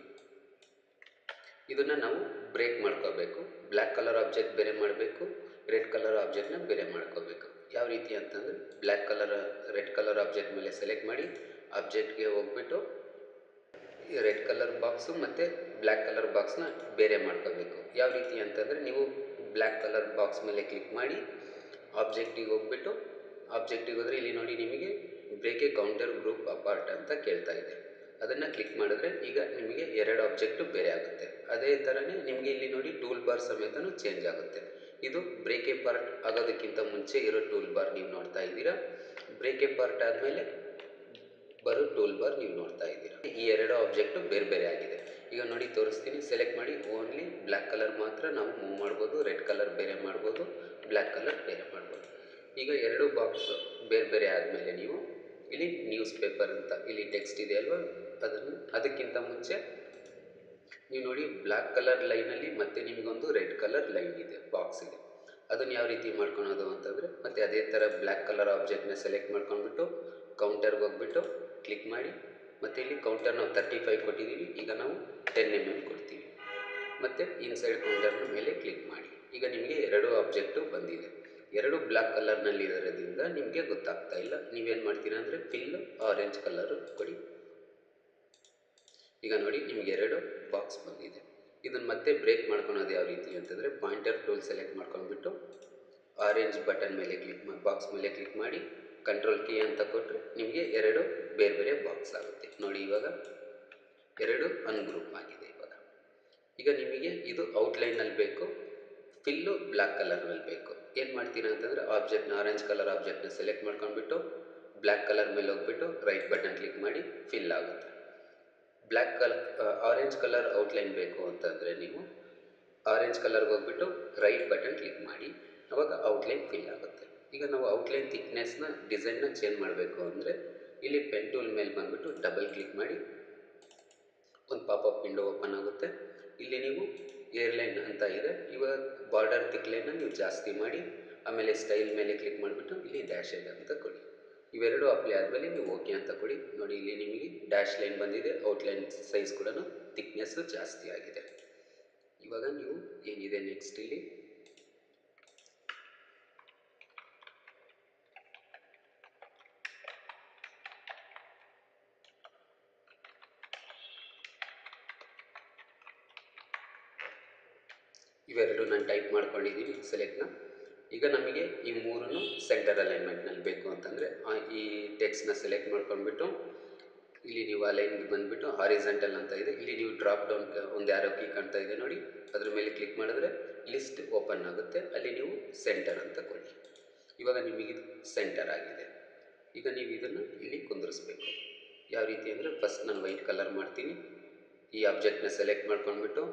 ಇದನ್ನು ನಾವು ಬ್ರೇಕ್ ಮಾಡ್ಕೋಬೇಕು. ಬ್ಲ್ಯಾಕ್ ಕಲರ್ ಆಬ್ಜೆಕ್ಟ್ ಬೇರೆ ಮಾಡಬೇಕು. ರೆಡ್ ಕಲರ್ ಆಬ್ಜೆಕ್ಟ್ನ ಬೇರೆ ಮಾಡ್ಕೋಬೇಕು. ಯಾವ ರೀತಿ ಅಂತಂದರೆ black colour red colour object ಮೇಲೆ ಸೆಲೆಕ್ಟ್ ಮಾಡಿ ಆಬ್ಜೆಕ್ಟ್ಗೆ ಹೋಗ್ಬಿಟ್ಟು ರೆಡ್ ಕಲರ್ ಬಾಕ್ಸು ಮತ್ತು ಬ್ಲ್ಯಾಕ್ ಕಲರ್ ಬಾಕ್ಸ್ನ ಬೇರೆ ಮಾಡ್ಕೋಬೇಕು. ಯಾವ ರೀತಿ ಅಂತಂದರೆ ನೀವು ಬ್ಲ್ಯಾಕ್ ಕಲರ್ ಬಾಕ್ಸ್ ಮೇಲೆ ಕ್ಲಿಕ್ ಮಾಡಿ ಆಬ್ಜೆಕ್ಟಿಗೆ ಹೋಗ್ಬಿಟ್ಟು ಆಬ್ಜೆಕ್ಟಿಗೆ ಹೋದರೆ ಇಲ್ಲಿ ನೋಡಿ ನಿಮಗೆ ಬ್ರೇಕೆ ಕೌಂಟರ್ ಗ್ರೂಪ್ ಅಪಾರ್ಟ್ ಅಂತ ಕೇಳ್ತಾ ಇದೆ. ಅದನ್ನು ಕ್ಲಿಕ್ ಮಾಡಿದ್ರೆ ಈಗ ನಿಮಗೆ ಎರಡು ಆಬ್ಜೆಕ್ಟು ಬೇರೆ ಆಗುತ್ತೆ. ಅದೇ ಥರನೇ ನಿಮಗೆ ಇಲ್ಲಿ ನೋಡಿ ಟೂಲ್ ಬಾರ್ ಸಮೇತನೂ ಚೇಂಜ್ ಆಗುತ್ತೆ. ಇದು ಬ್ರೇಕೆ ಪಾರ್ಟ್ ಆಗೋದಕ್ಕಿಂತ ಮುಂಚೆ ಇರೋ ಟೂಲ್ ಬಾರ್ ನೀವು ನೋಡ್ತಾ ಇದ್ದೀರಾ. ಎ ಪಾರ್ಟ್ ಆದಮೇಲೆ ಬರೋ ಟೂಲ್ ಬಾರ್ ನೀವು ನೋಡ್ತಾ ಇದ್ದೀರಾ. ಈ ಎರಡು ಆಬ್ಜೆಕ್ಟು ಬೇರೆ ಬೇರೆ ಆಗಿದೆ. ಈಗ ನೋಡಿ ತೋರಿಸ್ತೀನಿ. ಸೆಲೆಕ್ಟ್ ಮಾಡಿ ಓನ್ಲಿ ಬ್ಲ್ಯಾಕ್ ಕಲರ್ ಮಾತ್ರ ನಾವು ಮೂವ್ ಮಾಡ್ಬೋದು ರೆಡ್ ಕಲರ್ ಬೇರೆ ಮಾಡ್ಬೋದು. ಬ್ಲ್ಯಾಕ್ ಕಲರ್ ಬೇರೆ ಮಾಡ್ಬೋದು. ಈಗ ಎರಡು ಬಾಕ್ಸ್ ಬೇರೆ ಬೇರೆ ಆದಮೇಲೆ ನೀವು ಇಲ್ಲಿ ನ್ಯೂಸ್ ಪೇಪರ್ ಅಂತ ಇಲ್ಲಿ ಟೆಕ್ಸ್ಟ್ ಇದೆ ಅಲ್ವಾ? ಅದನ್ನು ಅದಕ್ಕಿಂತ ಮುಂಚೆ ನೀವು ನೋಡಿ ಬ್ಲ್ಯಾಕ್ ಕಲರ್ ಲೈನಲ್ಲಿ ಮತ್ತೆ ನಿಮಗೊಂದು ರೆಡ್ ಕಲರ್ ಲೈನ್ ಇದೆ ಬಾಕ್ಸ್ ಇದೆ. ಅದನ್ನು ಯಾವ ರೀತಿ ಮಾಡ್ಕೊಳೋದು ಅಂತಂದರೆ ಮತ್ತೆ ಅದೇ ಥರ ಬ್ಲ್ಯಾಕ್ ಕಲರ್ ಆಬ್ಜೆಕ್ಟ್ನ ಸೆಲೆಕ್ಟ್ ಮಾಡ್ಕೊಂಡ್ಬಿಟ್ಟು ಕೌಂಟರ್ಗೆ ಹೋಗ್ಬಿಟ್ಟು ಕ್ಲಿಕ್ ಮಾಡಿ, ಮತ್ತು ಇಲ್ಲಿ ಕೌಂಟರ್ ನಾವು ತರ್ಟಿ ಫೈವ್ ಕೊಟ್ಟಿದ್ದೀವಿ, ಈಗ ನಾವು ಟೆನ್ ಎಂ ಎಂ ಕೊಡ್ತೀವಿ. ಮತ್ತು ಇನ್ಸೈಡ್ ಕೌಂಟರ್ನ ಮೇಲೆ ಕ್ಲಿಕ್ ಮಾಡಿ. ಎರಡು ಆಬ್ಜೆಕ್ಟು ಬಂದಿದೆ. ಎರಡು ಬ್ಲ್ಯಾಕ್ ಕಲರ್ನಲ್ಲಿ ಇರೋದ್ರಿಂದ ನಿಮಗೆ ಗೊತ್ತಾಗ್ತಾ ಇಲ್ಲ. ನೀವೇನು ಮಾಡ್ತೀರಾ ಅಂದರೆ ಪಿಲ್ ಆರೆಂಜ್ ಕಲರು ಕೊಡಿ. ಈಗ ನೋಡಿ, ನಿಮಗೆ ಎರಡು ಬಾಕ್ಸ್ ಬಂದಿದೆ. ಇದನ್ನು ಮತ್ತೆ ಬ್ರೇಕ್ ಮಾಡ್ಕೊಳೋದು ಯಾವ ರೀತಿ ಅಂತಂದರೆ ಪಾಯಿಂಟರ್ ಟೂಲ್ ಸೆಲೆಕ್ಟ್ ಮಾಡ್ಕೊಂಡ್ಬಿಟ್ಟು ಆರೆಂಜ್ ಬಟನ್ ಮೇಲೆ ಕ್ಲಿಕ್ ಮಾಡಿ ಬಾಕ್ಸ್ ಮೇಲೆ ಕ್ಲಿಕ್ ಮಾಡಿ ಕಂಟ್ರೋಲ್ ಕೀ ಅಂತ ಕೊಟ್ಟರೆ ನಿಮಗೆ ಎರಡು ಬೇರೆ ಬೇರೆ ಬಾಕ್ಸ್ ಆಗುತ್ತೆ. ನೋಡಿ ಇವಾಗ ಎರಡು ಅನ್ಗ್ರೂಪ್ ಆಗಿದೆ ಇವಾಗ. ಈಗ ನಿಮಗೆ ಇದು ಔಟ್ಲೈನಲ್ಲಿ ಬೇಕು. ಫಿಲ್ಲು ಬ್ಲ್ಯಾಕ್ ಕಲರ್ನಲ್ಲಿ ಬೇಕು. ಏನು ಮಾಡ್ತೀರಾ ಅಂತಂದರೆ ಆಬ್ಜೆಕ್ಟ್ನ ಆರೆಂಜ್ ಕಲರ್ ಆಬ್ಜೆಕ್ಟ್ನ ಸೆಲೆಕ್ಟ್ ಮಾಡ್ಕೊಂಡ್ಬಿಟ್ಟು ಬ್ಲ್ಯಾಕ್ ಕಲರ್ ಮೇಲೆ ಹೋಗ್ಬಿಟ್ಟು ರೈಟ್ ಬಟನ್ ಕ್ಲಿಕ್ ಮಾಡಿ ಫಿಲ್ ಆಗುತ್ತೆ. Black colour orange colour outline ಬೇಕು ಅಂತಂದರೆ ನೀವು ಆರೆಂಜ್ ಕಲರ್ಗೆ ಹೋಗ್ಬಿಟ್ಟು ರೈಟ್ ಬಟನ್ ಕ್ಲಿಕ್ ಮಾಡಿ, ಅವಾಗ ಔಟ್ಲೈನ್ ಫಿಲ್ ಆಗುತ್ತೆ. ಈಗ ನಾವು ಔಟ್ಲೈನ್ ಥಿಕ್ನೆಸ್ನ ಡಿಸೈನ್ನ ಚೇಂಜ್ ಮಾಡಬೇಕು ಅಂದರೆ ಇಲ್ಲಿ ಪೆನ್ ಟೂಲ್ ಮೇಲೆ ಬಂದುಬಿಟ್ಟು ಡಬಲ್ ಕ್ಲಿಕ್ ಮಾಡಿ ಒಂದು ಪಾಪ್ ಅಪ್ ವಿಂಡೋ ಓಪನ್ ಆಗುತ್ತೆ. ಇಲ್ಲಿ ನೀವು ಏರ್ಲೈನ್ ಅಂತ ಇದೆ. ಇವಾಗ ಬಾರ್ಡರ್ ತಿಕ್ ಲೈನ್ನ ನೀವು ಜಾಸ್ತಿ ಮಾಡಿ, ಆಮೇಲೆ ಸ್ಟೈಲ್ ಮೇಲೆ ಕ್ಲಿಕ್ ಮಾಡಿಬಿಟ್ಟು ಇಲ್ಲಿ ಡ್ಯಾಶ್ ಲೈನ್ ಅಂತ ಕೊಡಿ. ಇವೆರಡು ಅಪ್ಲೈ ಆದಮೇಲೆ ನೀವು ಓಕೆ ಅಂತ ಕೊಡಿ. ನೋಡಿ, ಇಲ್ಲಿ ನಿಮಗೆ ಡ್ಯಾಶ್ ಲೈನ್ ಬಂದಿದೆ ಔಟ್ಲೈನ್ ಸೈಜ್ ಕೂಡ ಥಿಕ್ನೆಸ್ಸು ಜಾಸ್ತಿ ಆಗಿದೆ. ಇವಾಗ ನೀವು ಏನಿದೆ ನೆಕ್ಸ್ಟ್ ಇಲ್ಲಿ? ಇವೆರಡು ನಾನು ಟೈಪ್ ಮಾಡ್ಕೊಂಡಿದ್ದೀನಿ ಸೆಲೆಕ್ಟ್ನ ಈಗ ನಮಗೆ ಈ ಮೂರನ್ನು ಸೆಂಟರ್ ಅಲೈನ್ಮೆಂಟ್ನಲ್ಲಿ ಬೇಕು ಅಂತಂದರೆ ಈ ಟೆಕ್ಸ್ಟ್ನ ಸೆಲೆಕ್ಟ್ ಮಾಡ್ಕೊಂಡ್ಬಿಟ್ಟು, ಇಲ್ಲಿ ನೀವು ಅಲೈನ್ಗೆ ಲೈನ್ಗೆ ಬಂದುಬಿಟ್ಟು ಹಾರಿಸೆಂಟಲ್ ಅಂತ ಇದೆ. ಇಲ್ಲಿ ನೀವು ಡ್ರಾಪ್ ಡೌನ್ ಒಂದು ಯಾರೋ ಕೀ ಕಾಣ್ತಾ ಇದೆ ನೋಡಿ. ಅದ್ರ ಮೇಲೆ ಕ್ಲಿಕ್ ಮಾಡಿದ್ರೆ ಲಿಸ್ಟ್ ಓಪನ್ ಆಗುತ್ತೆ. ಅಲ್ಲಿ ನೀವು ಸೆಂಟರ್ ಅಂತ ಕೊಡಿ. ಇವಾಗ ನಿಮಗೆ ಸೆಂಟರ್ ಆಗಿದೆ. ಈಗ ನೀವು ಇದನ್ನು ಇಲ್ಲಿ ಕುಂದಿರಿಸ್ಬೇಕು. ಯಾವ ರೀತಿ ಅಂದರೆ ಫಸ್ಟ್ ನಾನು ವೈಟ್ ಕಲರ್ ಮಾಡ್ತೀನಿ. ಈ ಆಬ್ಜೆಕ್ಟ್ನ ಸೆಲೆಕ್ಟ್ ಮಾಡ್ಕೊಂಡ್ಬಿಟ್ಟು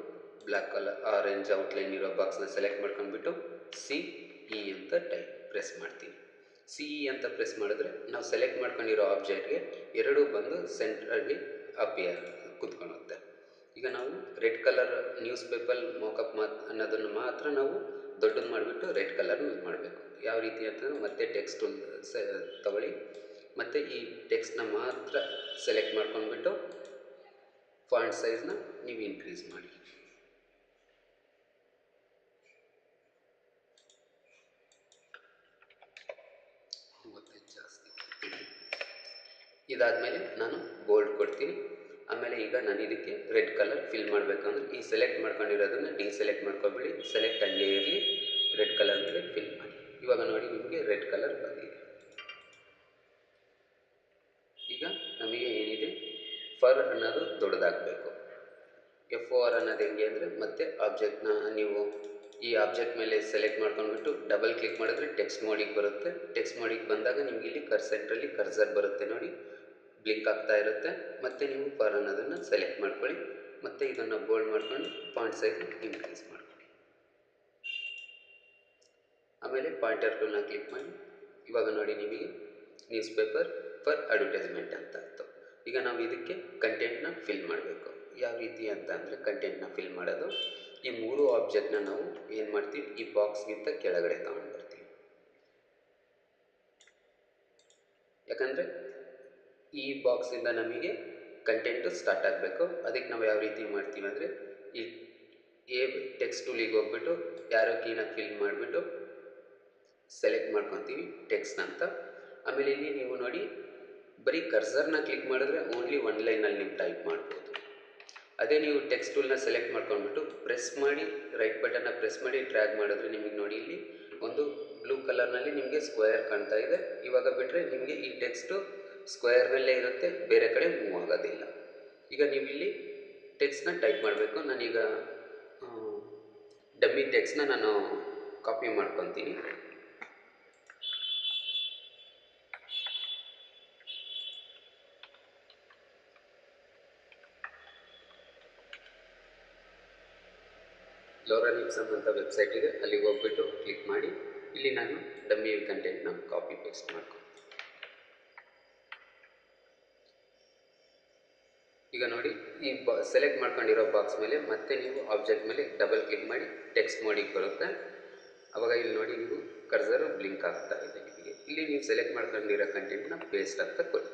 ಬ್ಲ್ಯಾಕ್ ಕಲರ್ ಆರೆಂಜ್ ಔಟ್ಲೈನ್ ಇರೋ ಬಾಕ್ಸ್ನ ಸೆಲೆಕ್ಟ್ ಮಾಡ್ಕೊಂಡ್ಬಿಟ್ಟು ಸಿ ಇ ಅಂತ ಟೈಪ್ ಪ್ರೆಸ್ ಮಾಡ್ತೀನಿ. ಸಿ ಇ ಅಂತ ಪ್ರೆಸ್ ಮಾಡಿದ್ರೆ ನಾವು ಸೆಲೆಕ್ಟ್ ಮಾಡ್ಕೊಂಡಿರೋ ಆಬ್ಜೆಕ್ಟ್ಗೆ ಎರಡೂ ಬಂದು ಸೆಂಟ್ರಲ್ಲಿ ಅಪಿಯರ್ ಕುತ್ಕೊಳ್ಳುತ್ತೆ ಈಗ ನಾವು red colour news paper mockup ಮಾತ್ ಅನ್ನೋದನ್ನು ಮಾತ್ರ ನಾವು ದೊಡ್ಡದು ಮಾಡಿಬಿಟ್ಟು ರೆಡ್ ಕಲರ್ ಯೂಸ್ ಮಾಡಬೇಕು. ಯಾವ ರೀತಿ ಅಂತಂದರೆ ಮತ್ತೆ ಟೆಕ್ಸ್ಟ್ ಸ, ತಗೊಳ್ಳಿ. ಮತ್ತು ಈ ಟೆಕ್ಸ್ಟ್ನ ಮಾತ್ರ ಸೆಲೆಕ್ಟ್ ಮಾಡ್ಕೊಂಡ್ಬಿಟ್ಟು ಫಾಂಟ್ ಸೈಜ್ನ ನೀವು ಇನ್ಕ್ರೀಸ್ ಮಾಡಿ. ಇದಾದಮೇಲೆ ನಾನು ಬೋಲ್ಡ್ ಕೊಡ್ತೀನಿ. ಆಮೇಲೆ ಈಗ ನಾನು ಇದಕ್ಕೆ ರೆಡ್ ಕಲರ್ ಫಿಲ್ ಮಾಡಬೇಕಂದ್ರೆ ಈ ಸೆಲೆಕ್ಟ್ ಮಾಡ್ಕೊಂಡಿರೋದನ್ನು ಡಿ ಸೆಲೆಕ್ಟ್ ಮಾಡ್ಕೊಬೇಡಿ. ಸೆಲೆಕ್ಟ್ ಅಲ್ಲೇ ಇರಲಿ. ರೆಡ್ ಕಲರ್ ಮೇಲೆ ಫಿಲ್ ಮಾಡಿ. ಇವಾಗ ನೋಡಿ ನಿಮಗೆ ರೆಡ್ ಕಲರ್ ಬಂದಿದೆ. ಈಗ ನಮಗೆ ಏನಿದೆ? ಫರ್ ಅನ್ನೋದು ದೊಡ್ಡದಾಗಬೇಕು. ಎಫ್ ಓ ಆರ್ ಅನ್ನೋದು ಹೆಂಗೆ ಅಂದರೆ ಮತ್ತೆ ಆಬ್ಜೆಕ್ಟ್ನ ನೀವು ಈ ಆಬ್ಜೆಕ್ಟ್ ಮೇಲೆ ಸೆಲೆಕ್ಟ್ ಮಾಡ್ಕೊಂಡ್ಬಿಟ್ಟು ಡಬಲ್ ಕ್ಲಿಕ್ ಮಾಡಿದ್ರೆ ಟೆಕ್ಸ್ಟ್ ಮೋಡಿಗೆ ಬರುತ್ತೆ. ಟೆಕ್ಸ್ಟ್ ಮೋಡಿಗೆ ಬಂದಾಗ ನಿಮಗೆ ಇಲ್ಲಿ ಕರ್ಸೆಂಟ್ರಲ್ಲಿ ಕರ್ಸರ್ ಬರುತ್ತೆ ನೋಡಿ. ಬ್ಲಿಂಕ್ ಆಗ್ತಾ ಇರುತ್ತೆ. ಮತ್ತು ನೀವು ಫಾರ್ ಅನ್ನೋದನ್ನು ಸೆಲೆಕ್ಟ್ ಮಾಡ್ಕೊಳ್ಳಿ. ಮತ್ತು ಇದನ್ನು ಬೋಲ್ಡ್ ಮಾಡ್ಕೊಂಡು ಪಾಯಿಂಟ್ ಸೈಜ್ ಇನ್ಕ್ರೀಸ್ ಮಾಡ್ಕೊಳ್ಳಿ. ಆಮೇಲೆ ಪಾಯಿಂಟರ್ ಕ್ಲಿಕ್ ಮಾಡಿ. ಇವಾಗ ನೋಡಿ ನಿಮಗೆ ನ್ಯೂಸ್ ಪೇಪರ್ ಫಾರ್ ಅಡ್ವರ್ಟೈಸ್ಮೆಂಟ್ ಅಂತ ಇತ್ತು ಈಗ ನಾವು ಇದಕ್ಕೆ ಕಂಟೆಂಟ್ನ ಫಿಲ್ ಮಾಡಬೇಕು. ಯಾವ ರೀತಿ ಅಂತ ಅಂದರೆ ಕಂಟೆಂಟ್ನ ಫಿಲ್ ಮಾಡೋದು. ಈ ಮೂರು ಆಬ್ಜೆಕ್ಟ್ನ ನಾವು ಏನು ಮಾಡ್ತೀವಿ? ಈ ಬಾಕ್ಸ್ಗಿಂತ ಕೆಳಗಡೆ ತಗೊಂಡು ಬರ್ತೀವಿ. ಯಾಕಂದರೆ ಈ ಬಾಕ್ಸಿಂದ ನಮಗೆ ಕಂಟೆಂಟು ಸ್ಟಾರ್ಟ್ ಆಗಬೇಕು. ಅದಕ್ಕೆ ನಾವು ಯಾವ ರೀತಿ ಮಾಡ್ತೀವಿ ಅಂದರೆ ಈ ಎ ಟೆಕ್ಸ್ಟ್ ಟೂಲಿಗೆ ಹೋಗ್ಬಿಟ್ಟು ಯಾರೋ ಕೀನ ಫಿಲ್ ಮಾಡಿಬಿಟ್ಟು ಸೆಲೆಕ್ಟ್ ಮಾಡ್ಕೊತೀವಿ ಟೆಕ್ಸ್ಟ್ ಅಂತ. ಆಮೇಲೆ ಇಲ್ಲಿ ನೀವು ನೋಡಿ ಬರೀ ಕರ್ಸರ್ನ ಕ್ಲಿಕ್ ಮಾಡಿದ್ರೆ ಓನ್ಲಿ ಒನ್ ಲೈನಲ್ಲಿ ನೀವು ಟೈಪ್ ಮಾಡ್ಬೋದು. ಅದೇ ನೀವು ಟೆಕ್ಸ್ಟ್ ಟೂಲ್ನ ಸೆಲೆಕ್ಟ್ ಮಾಡ್ಕೊಂಡ್ಬಿಟ್ಟು ಪ್ರೆಸ್ ಮಾಡಿ ರೈಟ್ ಬಟನ್ನ ಪ್ರೆಸ್ ಮಾಡಿ ಡ್ರ್ಯಾಗ್ ಮಾಡಿದ್ರೆ ನಿಮಗೆ ನೋಡಿ ಇಲ್ಲಿ ಒಂದು ಬ್ಲೂ ಕಲರ್ನಲ್ಲಿ ನಿಮಗೆ ಸ್ಕ್ವೇರ್ ಕಾಣ್ತಾ ಇದೆ. ಇವಾಗ ಬಿಟ್ಟರೆ ನಿಮಗೆ ಈ ಟೆಕ್ಸ್ಟು ಸ್ಕ್ವೇರ್ನಲ್ಲೇ ಇರುತ್ತೆ, ಬೇರೆ ಕಡೆ ಮೂವ್ ಆಗೋದಿಲ್ಲ. ಈಗ ನೀವು ಇಲ್ಲಿ ಟೆಕ್ಸ್ಟ್ನ ಟೈಪ್ ಮಾಡಬೇಕು. ನಾನೀಗ ಡಮ್ಮಿ ಟೆಕ್ಸ್ಟ್ನ ನಾನು ಕಾಪಿ ಮಾಡ್ಕೊತೀನಿ. ಲೋರಾ ನಿಪ್ಸಮ್ ಅಂತ ವೆಬ್ಸೈಟ್ ಇದೆ. ಅಲ್ಲಿಗೆ ಹೋಗ್ಬಿಟ್ಟು ಕ್ಲಿಕ್ ಮಾಡಿ. ಇಲ್ಲಿ ನಾನು ಡಮ್ಮಿ ಕಂಟೆಂಟ್ನ ಕಾಪಿ ಪೇಸ್ಟ್ ಮಾಡ್ಕೊಂಡು ಈಗ ನೋಡಿ ಈ ಬಾ ಸೆಲೆಕ್ಟ್ ಮಾಡ್ಕೊಂಡಿರೋ ಬಾಕ್ಸ್ ಮೇಲೆ ಮತ್ತೆ ನೀವು ಆಬ್ಜೆಕ್ಟ್ ಮೇಲೆ ಡಬಲ್ ಕ್ಲಿಕ್ ಮಾಡಿ ಟೆಕ್ಸ್ಟ್ ಮೋಡಿಗೆ ಬರುತ್ತೆ. ಅವಾಗ ಇಲ್ಲಿ ನೋಡಿ ನೀವು ಕರ್ಸರು ಬ್ಲಿಂಕ್ ಆಗ್ತಾ ಇದೆ ನಿಮಗೆ. ಇಲ್ಲಿ ನೀವು ಸೆಲೆಕ್ಟ್ ಮಾಡ್ಕೊಂಡಿರೋ ಕಂಟೆಂಟ್ನ ಪೇಸ್ಟ್ ಅಂತ ಕೊಡಿ.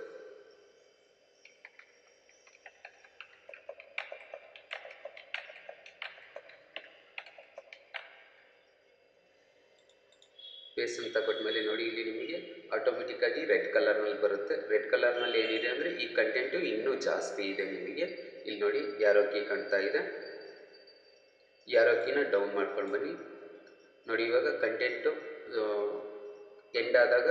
ಪೇಸ್ಟ್ ಅಂತ ಕೊಟ್ಟಮೇಲೆ ನೋಡಿ ಇಲ್ಲಿ ನಿಮಗೆ ಆಟೋಮೆಟಿಕ್ಕಾಗಿ ರೆಡ್ ಕಲರ್ನಲ್ಲಿ ಬರುತ್ತೆ. ರೆಡ್ ಕಲರ್ನಲ್ಲಿ ಏನಿದೆ ಅಂದರೆ ಈ ಕಂಟೆಂಟು ಇನ್ನೂ ಜಾಸ್ತಿ ಇದೆ ನಿಮಗೆ. ಇಲ್ಲಿ ನೋಡಿ ಯಾರೋ ಕೀ ಕಾಣ್ತಾ ಇದೆ. ಯಾರೋ ಕೀನ ಡೌನ್ ಮಾಡ್ಕೊಂಡು ಬನ್ನಿ. ನೋಡಿ, ಇವಾಗ ಕಂಟೆಂಟು ಎಂಡ್ ಆದಾಗ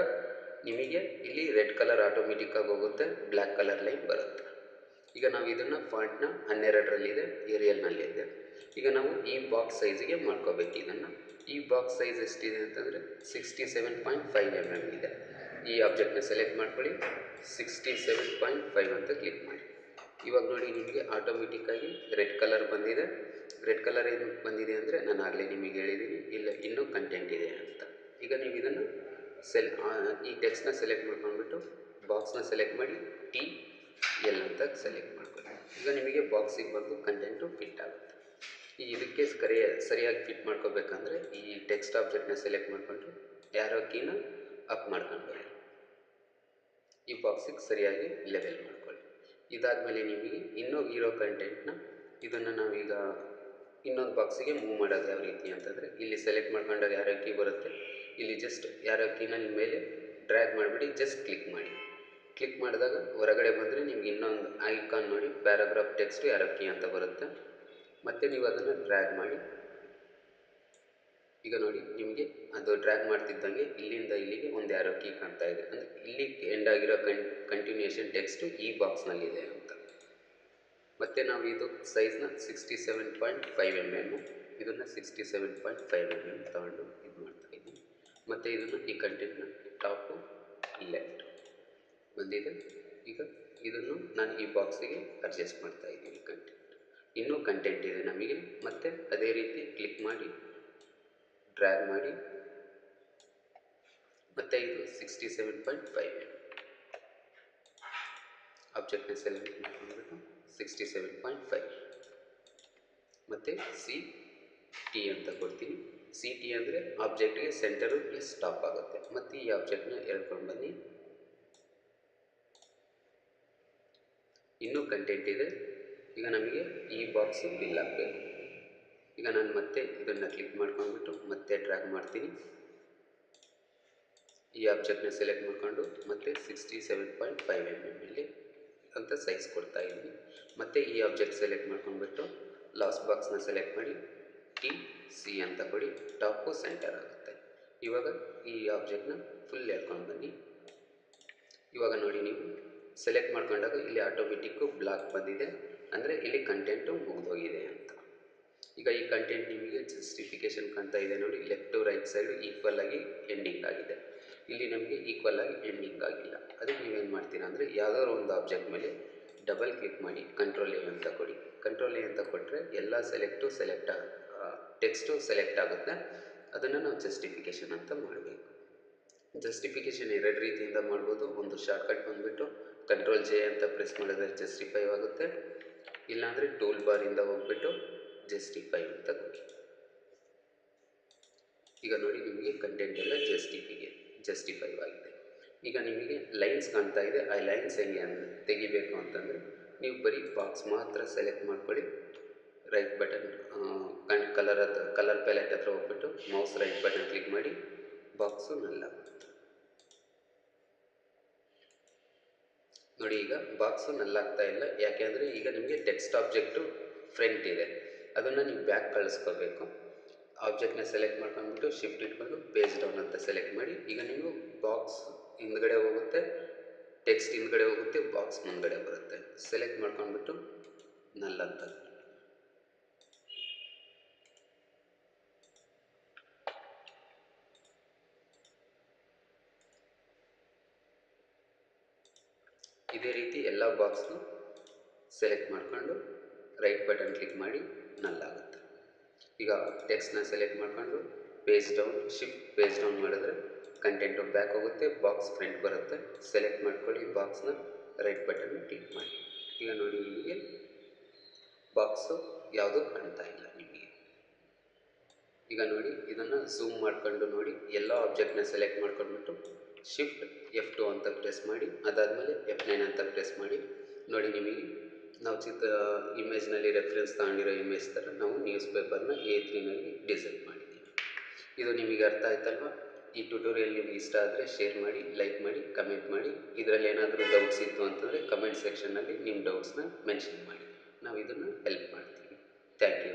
ನಿಮಗೆ ಇಲ್ಲಿ ರೆಡ್ ಕಲರ್ ಆಟೋಮೆಟಿಕ್ಕಾಗಿ ಹೋಗುತ್ತೆ. ಬ್ಲ್ಯಾಕ್ ಕಲರ್ ಲೈನ್ ಬರುತ್ತೆ. ಈಗ ನಾವು ಇದನ್ನು ಫಾಂಟ್ನ ಹನ್ನೆರಡರಲ್ಲಿದೆ ಏರಿಯಲ್ನಲ್ಲಿದೆ ಈಗ ನಾವು ಈ ಬಾಕ್ಸ್ ಸೈಜಿಗೆ ಮಾಡ್ಕೋಬೇಕು ಇದನ್ನು. ಈ ಬಾಕ್ಸ್ ಸೈಜ್ ಎಷ್ಟಿದೆ ಅಂತಂದರೆ sixty seven point five M M ಇದೆ. ಈ ಆಬ್ಜೆಕ್ಟ್ನ ಸೆಲೆಕ್ಟ್ ಮಾಡ್ಕೊಳ್ಳಿ. ಸಿಕ್ಸ್ಟಿ ಸೆವೆನ್ ಪಾಯಿಂಟ್ ಫೈವ್ ಅಂತ ಕ್ಲಿಕ್ ಮಾಡಿ. ಇವಾಗ ನೋಡಿ ನಿಮಗೆ ಆಟೋಮೆಟಿಕ್ಕಾಗಿ ರೆಡ್ ಕಲರ್ ಬಂದಿದೆ. ರೆಡ್ ಕಲರ್ ಏನು ಬಂದಿದೆ ಅಂದರೆ ನಾನು ಆಗಲೇ ನಿಮಗೆ ಹೇಳಿದ್ದೀನಿ. ಇಲ್ಲ, ಇನ್ನೂ ಕಂಟೆಂಟ್ ಇದೆ ಅಂತ. ಈಗ ನೀವು ಇದನ್ನು ಸೆಲ್ ಈ ಟೆಕ್ಸ್ಟ್ನ ಸೆಲೆಕ್ಟ್ ಮಾಡ್ಕೊಂಡ್ಬಿಟ್ಟು ಬಾಕ್ಸ್ನ ಸೆಲೆಕ್ಟ್ ಮಾಡಿ ಟಿ ಎಲ್ ಅಂತ ಸೆಲೆಕ್ಟ್ ಮಾಡ್ಕೊಳ್ಳಿ. ಈಗ ನಿಮಗೆ ಬಾಕ್ಸಿಗೆ ಬಂದು ಕಂಟೆಂಟು ಫಿಟ್ ಆಗುತ್ತೆ. ಈ ಇದಕ್ಕೆ ಕರೆಯ ಸರಿಯಾಗಿ ಫಿಟ್ ಮಾಡ್ಕೋಬೇಕಂದ್ರೆ ಈ ಟೆಕ್ಸ್ಟ್ ಆಬ್ಜೆಕ್ಟ್ನ ಸೆಲೆಕ್ಟ್ ಮಾಡಿಕೊಂಡು ಯಾರೋ ಕೀನ ಅಪ್ ಮಾಡ್ಕೊಂಡು ಈ ಬಾಕ್ಸಿಗೆ ಸರಿಯಾಗಿ ಲೆವೆಲ್ ಮಾಡ್ಕೊಳ್ಳಿ. ಇದಾದಮೇಲೆ ನಿಮಗೆ ಇನ್ನೂ ಇರೋ ಕಂಟೆಂಟ್ನ ಇದನ್ನು ನಾವೀಗ ಇನ್ನೊಂದು ಬಾಕ್ಸಿಗೆ ಮೂವ್ ಮಾಡೋದು ಯಾವ ರೀತಿ ಅಂತಂದರೆ, ಇಲ್ಲಿ ಸೆಲೆಕ್ಟ್ ಮಾಡ್ಕೊಂಡಾಗ ಯಾರೋ ಕೀ ಬರುತ್ತೆ, ಇಲ್ಲಿ ಜಸ್ಟ್ ಯಾರೋ ಕೀನ ನಿಮ್ಮ ಮೇಲೆ ಡ್ರ್ಯಾಗ್ ಮಾಡಿಬಿಡಿ ಜಸ್ಟ್ ಕ್ಲಿಕ್ ಮಾಡಿ. ಕ್ಲಿಕ್ ಮಾಡಿದಾಗ ಹೊರಗಡೆ ಬಂದರೆ ನಿಮ್ಗೆ ಇನ್ನೊಂದು ಐಕಾನ್ ನೋಡಿ ಪ್ಯಾರಾಗ್ರಾಫ್ ಟೆಕ್ಸ್ಟ್ ಯಾರೋ ಕೀ ಅಂತ ಬರುತ್ತೆ. ಮತ್ತು ನೀವು ಅದನ್ನು ಡ್ರ್ಯಾಗ್ ಮಾಡಿ. ಈಗ ನೋಡಿ, ನಿಮಗೆ ಅದು ಡ್ರ್ಯಾಗ್ ಮಾಡ್ತಿದ್ದಂಗೆ ಇಲ್ಲಿಂದ ಇಲ್ಲಿಗೆ ಒಂದು ಯಾರೋ ಕೀ ಕಾಣ್ತಾ ಇದೆ. ಅಂದರೆ ಇಲ್ಲಿ ಎಂಡ್ ಆಗಿರೋ ಕನ್ ಕಂಟಿನ್ಯೂಷನ್ ಟೆಕ್ಸ್ಟು ಈ ಬಾಕ್ಸ್ನಲ್ಲಿದೆ ಅಂತ. ಮತ್ತು ನಾವು ಇದು ಸೈಜ್ನ sixty seven point five M M ಇದನ್ನು sixty seven point five M M ತಗೊಂಡು ಇದು ಮಾಡ್ತಾ ಇದ್ದೀನಿ. ಮತ್ತು ಇದನ್ನು ಈ ಕಂಟೆಂಟ್ನ ಟಾಪು ಲೆಫ್ಟ್ ಬಂದಿದೆ. ಈಗ ಇದನ್ನು ನಾನು ಈ ಬಾಕ್ಸಿಗೆ ಅಡ್ಜಸ್ಟ್ ಮಾಡ್ತಾ ಇದ್ದೀನಿ ಕಂಟೆಂಟ್ ಇನ್ನೂ ಕಂಟೆಂಟ್ ಇದೆ ನಮಗೆ. ಮತ್ತು ಅದೇ ರೀತಿ ಕ್ಲಿಕ್ ಮಾಡಿ ಡ್ರ್ಯಾಗ್ ಮಾಡಿ ಮತ್ತು ಇದು sixty seven point five M ಆಬ್ಜೆಕ್ಟ್ನ select ಮಾಡ್ಕೊಂಡ್ಬಿಟ್ಟು ಸಿಕ್ಸ್ಟಿ ಸೆವೆನ್ ಪಾಯಿಂಟ್ ಫೈವ್ ಮತ್ತು ಸಿ ಟಿ ಅಂತ ಕೊಡ್ತೀನಿ. ಸಿ ಟಿ ಅಂದರೆ ಆಬ್ಜೆಕ್ಟ್ಗೆ ಸೆಂಟರು ಪ್ಲಸ್ ಸ್ಟಾಪ್ ಆಗುತ್ತೆ. ಮತ್ತು ಈ ಆಬ್ಜೆಕ್ಟ್ನ ಎಳ್ಕೊಂಡು ಬನ್ನಿ. ಇನ್ನೂ ಕಂಟೆಂಟ್ ಇದೆ. ಈಗ ನಮಗೆ ಈ ಬಾಕ್ಸು ಫಿಲ್ ಆಗಬೇಕು ಈಗ ನಾನು ಮತ್ತೆ ಇದನ್ನು ಕ್ಲಿಕ್ ಮಾಡ್ಕೊಂಡ್ಬಿಟ್ಟು ಮತ್ತೆ ಡ್ರ್ಯಾಗ್ ಮಾಡ್ತೀನಿ. ಈ ಆಬ್ಜೆಕ್ಟ್ನ ಸೆಲೆಕ್ಟ್ ಮಾಡಿಕೊಂಡು ಮತ್ತೆ sixty seven point five M M ಇಲ್ಲಿ ಅಂತ ಸೈಜ್ ಕೊಡ್ತಾ ಇದ್ದೀನಿ. ಮತ್ತು ಈ ಆಬ್ಜೆಕ್ಟ್ ಸೆಲೆಕ್ಟ್ ಮಾಡ್ಕೊಂಡ್ಬಿಟ್ಟು ಲಾಸ್ಟ್ ಬಾಕ್ಸ್ನ ಸೆಲೆಕ್ಟ್ ಮಾಡಿ ಟಿ ಸಿ ಅಂತ ಕೊಡಿ ಟಾಪು ಸೆಂಟರ್ ಆಗುತ್ತೆ. ಇವಾಗ ಈ ಆಬ್ಜೆಕ್ಟ್ನ ಫುಲ್ ಎಳ್ಕೊಂಡು ಬನ್ನಿ. ಇವಾಗ ನೋಡಿ ನೀವು ಸೆಲೆಕ್ಟ್ ಮಾಡ್ಕೊಂಡಾಗ ಇಲ್ಲಿ ಆಟೋಮೆಟಿಕ್ಕು ಬ್ಲಾಕ್ ಬಂದಿದೆ. ಅಂದರೆ ಇಲ್ಲಿ ಕಂಟೆಂಟು ಮುಗಿದೋಗಿದೆ ಅಂತ. ಈಗ ಈ ಕಂಟೆಂಟ್ ನಿಮಗೆ ಜಸ್ಟಿಫಿಕೇಶನ್ ಕಾಣ್ತಾ ಇದೆ ನೋಡಿ left to right side equal ಆಗಿ ಎಂಡಿಂಗ್ ಆಗಿದೆ. ಇಲ್ಲಿ ನಮಗೆ ಈಕ್ವಲ್ ಆಗಿ ಎಂಡಿಂಗ್ ಆಗಿಲ್ಲ. ಅದಕ್ಕೆ ನೀವೇನು ಮಾಡ್ತೀರಾ ಅಂದರೆ, ಯಾವುದಾದ್ರು ಒಂದು ಆಬ್ಜೆಕ್ಟ್ ಮೇಲೆ ಡಬಲ್ ಕ್ಲಿಕ್ ಮಾಡಿ ಕಂಟ್ರೋಲ್ ಎ ಅಂತ ಕೊಡಿ. ಕಂಟ್ರೋಲ್ ಎ ಅಂತ ಕೊಟ್ಟರೆ ಎಲ್ಲ ಸೆಲೆಕ್ಟು ಸೆಲೆಕ್ಟ್ ಟೆಕ್ಸ್ಟು ಸೆಲೆಕ್ಟ್ ಆಗುತ್ತೆ. ಅದನ್ನು ನಾವು ಜಸ್ಟಿಫಿಕೇಶನ್ ಅಂತ ಮಾಡಬೇಕು. ಜಸ್ಟಿಫಿಕೇಶನ್ ಎರಡು ರೀತಿಯಿಂದ ಮಾಡ್ಬೋದು. ಒಂದು ಶಾರ್ಟ್ಕಟ್ ಬಂದುಬಿಟ್ಟು ಕಂಟ್ರೋಲ್ ಜೆ ಅಂತ ಪ್ರೆಸ್ ಮಾಡಿದ್ರೆ ಜಸ್ಟಿಫೈ ಆಗುತ್ತೆ. ಇಲ್ಲಾಂದರೆ ಟೂಲ್ ಬಾರಿಂದ ಹೋಗ್ಬಿಟ್ಟು ಜಸ್ಟಿಫೈ ಅಂತ ಕೊಡಿ ಈಗ ನೋಡಿ ನಿಮಗೆ ಕಂಟೆಂಟ್ ಎಲ್ಲ ಜಸ್ಟಿಫಿಗೆ ಜಸ್ಟಿಫೈ ಆಗಿದೆ ಈಗ ನಿಮಗೆ ಲೈನ್ಸ್ ಕಾಣ್ತಾ ಇದೆ. ಆ ಲೈನ್ಸ್ ಹೆಂಗೆ ಅನ್, ತೆಗಿಬೇಕು ಅಂತಂದರೆ ನೀವು ಬರೀ ಬಾಕ್ಸ್ ಮಾತ್ರ ಸೆಲೆಕ್ಟ್ ಮಾಡ್ಕೊಳ್ಳಿ. ರೈಟ್ ಬಟನ್ ಕಣ್ ಕಲರ್ ಹತ್ರ ಕಲರ್ ಪ್ಯಾಲೆಟ್ ಹತ್ರ ಹೋಗ್ಬಿಟ್ಟು ಮೌಸ್ ರೈಟ್ ಬಟನ್ ಕ್ಲಿಕ್ ಮಾಡಿ ಬಾಕ್ಸು ನಲ್ಲ. ನೋಡಿ ಈಗ ಬಾಕ್ಸು ನಲ್ಲಾಗ್ತಾ ಇಲ್ಲ. ಯಾಕೆಂದರೆ ಈಗ ನಿಮಗೆ ಟೆಕ್ಸ್ಟ್ ಆಬ್ಜೆಕ್ಟು ಫ್ರಂಟ್ ಇದೆ. ಅದನ್ನು ನೀವು ಬ್ಯಾಕ್ ಕಳಿಸ್ಕೋಬೇಕು. ಆಬ್ಜೆಕ್ಟ್ನ ಸೆಲೆಕ್ಟ್ ಮಾಡ್ಕೊಂಡ್ಬಿಟ್ಟು ಶಿಫ್ಟ್ ಇಟ್ಕೊಂಡು ಪೇಜ್ ಡೌನ್ ಅಂತ ಸೆಲೆಕ್ಟ್ ಮಾಡಿ, ಈಗ ನೀವು ಬಾಕ್ಸ್ ಹಿಂದ್ಗಡೆ ಹೋಗುತ್ತೆ ಟೆಕ್ಸ್ಟ್ ಹಿಂದ್ಗಡೆ ಹೋಗುತ್ತೆ ಬಾಕ್ಸ್ ಮುಂದ್ಗಡೆ ಬರುತ್ತೆ. ಸೆಲೆಕ್ಟ್ ಮಾಡ್ಕೊಂಡ್ಬಿಟ್ಟು ನಲ್ ಅಂತ. ಇದೇ ರೀತಿ ಎಲ್ಲ ಬಾಕ್ಸ್ನು ಸೆಲೆಕ್ಟ್ ಮಾಡಿಕೊಂಡು ರೈಟ್ ಬಟನ್ ಕ್ಲಿಕ್ ಮಾಡಿ. ನಲ್ಲಾಗುತ್ತೆ. ಈಗ ಟೆಕ್ಸ್ಟ್ನ ಸೆಲೆಕ್ಟ್ ಮಾಡಿಕೊಂಡು page down shift page down ಮಾಡಿದ್ರೆ ಕಂಟೆಂಟು ಬ್ಯಾಕ್ ಹೋಗುತ್ತೆ ಬಾಕ್ಸ್ ಫ್ರಂಟ್ ಬರುತ್ತೆ. ಸೆಲೆಕ್ಟ್ ಮಾಡ್ಕೊಳ್ಳಿ ಬಾಕ್ಸ್ನ ರೈಟ್ ಬಟನ್ ಕ್ಲಿಕ್ ಮಾಡಿ. ಈಗ ನೋಡಿ ನಿಮಗೆ ಬಾಕ್ಸು ಯಾವುದೂ ಕಾಣ್ತಾ ಇಲ್ಲ ನಿಮಗೆ. ಈಗ ನೋಡಿ ಇದನ್ನು ಝೂಮ್ ಮಾಡ್ಕೊಂಡು ನೋಡಿ, ಎಲ್ಲ ಆಬ್ಜೆಕ್ಟ್ನ ಸೆಲೆಕ್ಟ್ ಮಾಡ್ಕೊಂಡ್ಬಿಟ್ಟು ಶಿಫ್ಟ್ ಎಫ್ ಟು ಅಂತ ಪ್ರೆಸ್ ಮಾಡಿ, ಅದಾದಮೇಲೆ ಎಫ್ ನೈನ್ ಅಂತ ಪ್ರೆಸ್ ಮಾಡಿ, ನೋಡಿ ನಿಮಗೆ ನಾವು ಚಿತ್ರ ಇಮೇಜ್ನಲ್ಲಿ ರೆಫರೆನ್ಸ್ ತಗೊಂಡಿರೋ ಇಮೇಜ್ ಥರ ನಾವು ನ್ಯೂಸ್ ಪೇಪರ್ನ ಎ ತ್ರೀನಲ್ಲಿ ಡಿಸೈನ್ ಮಾಡಿದ್ದೀವಿ. ಇದು ನಿಮಗೆ ಅರ್ಥ ಆಯ್ತಲ್ವಾ? ಈ ಟ್ಯುಟೋರಿಯಲ್ ನಿಮ್ಗೆ ಇಷ್ಟ ಆದರೆ ಶೇರ್ ಮಾಡಿ ಲೈಕ್ ಮಾಡಿ ಕಮೆಂಟ್ ಮಾಡಿ. ಇದರಲ್ಲಿ ಏನಾದರೂ ಡೌಟ್ಸ್ ಇತ್ತು ಅಂತಂದರೆ ಕಮೆಂಟ್ ಸೆಕ್ಷನ್ನಲ್ಲಿ ನಿಮ್ಮ ಡೌಟ್ಸ್ನ ಮೆನ್ಷನ್ ಮಾಡಿ. ನಾವು ಇದನ್ನು ಹೆಲ್ಪ್ ಮಾಡ್ತೀವಿ. Thank you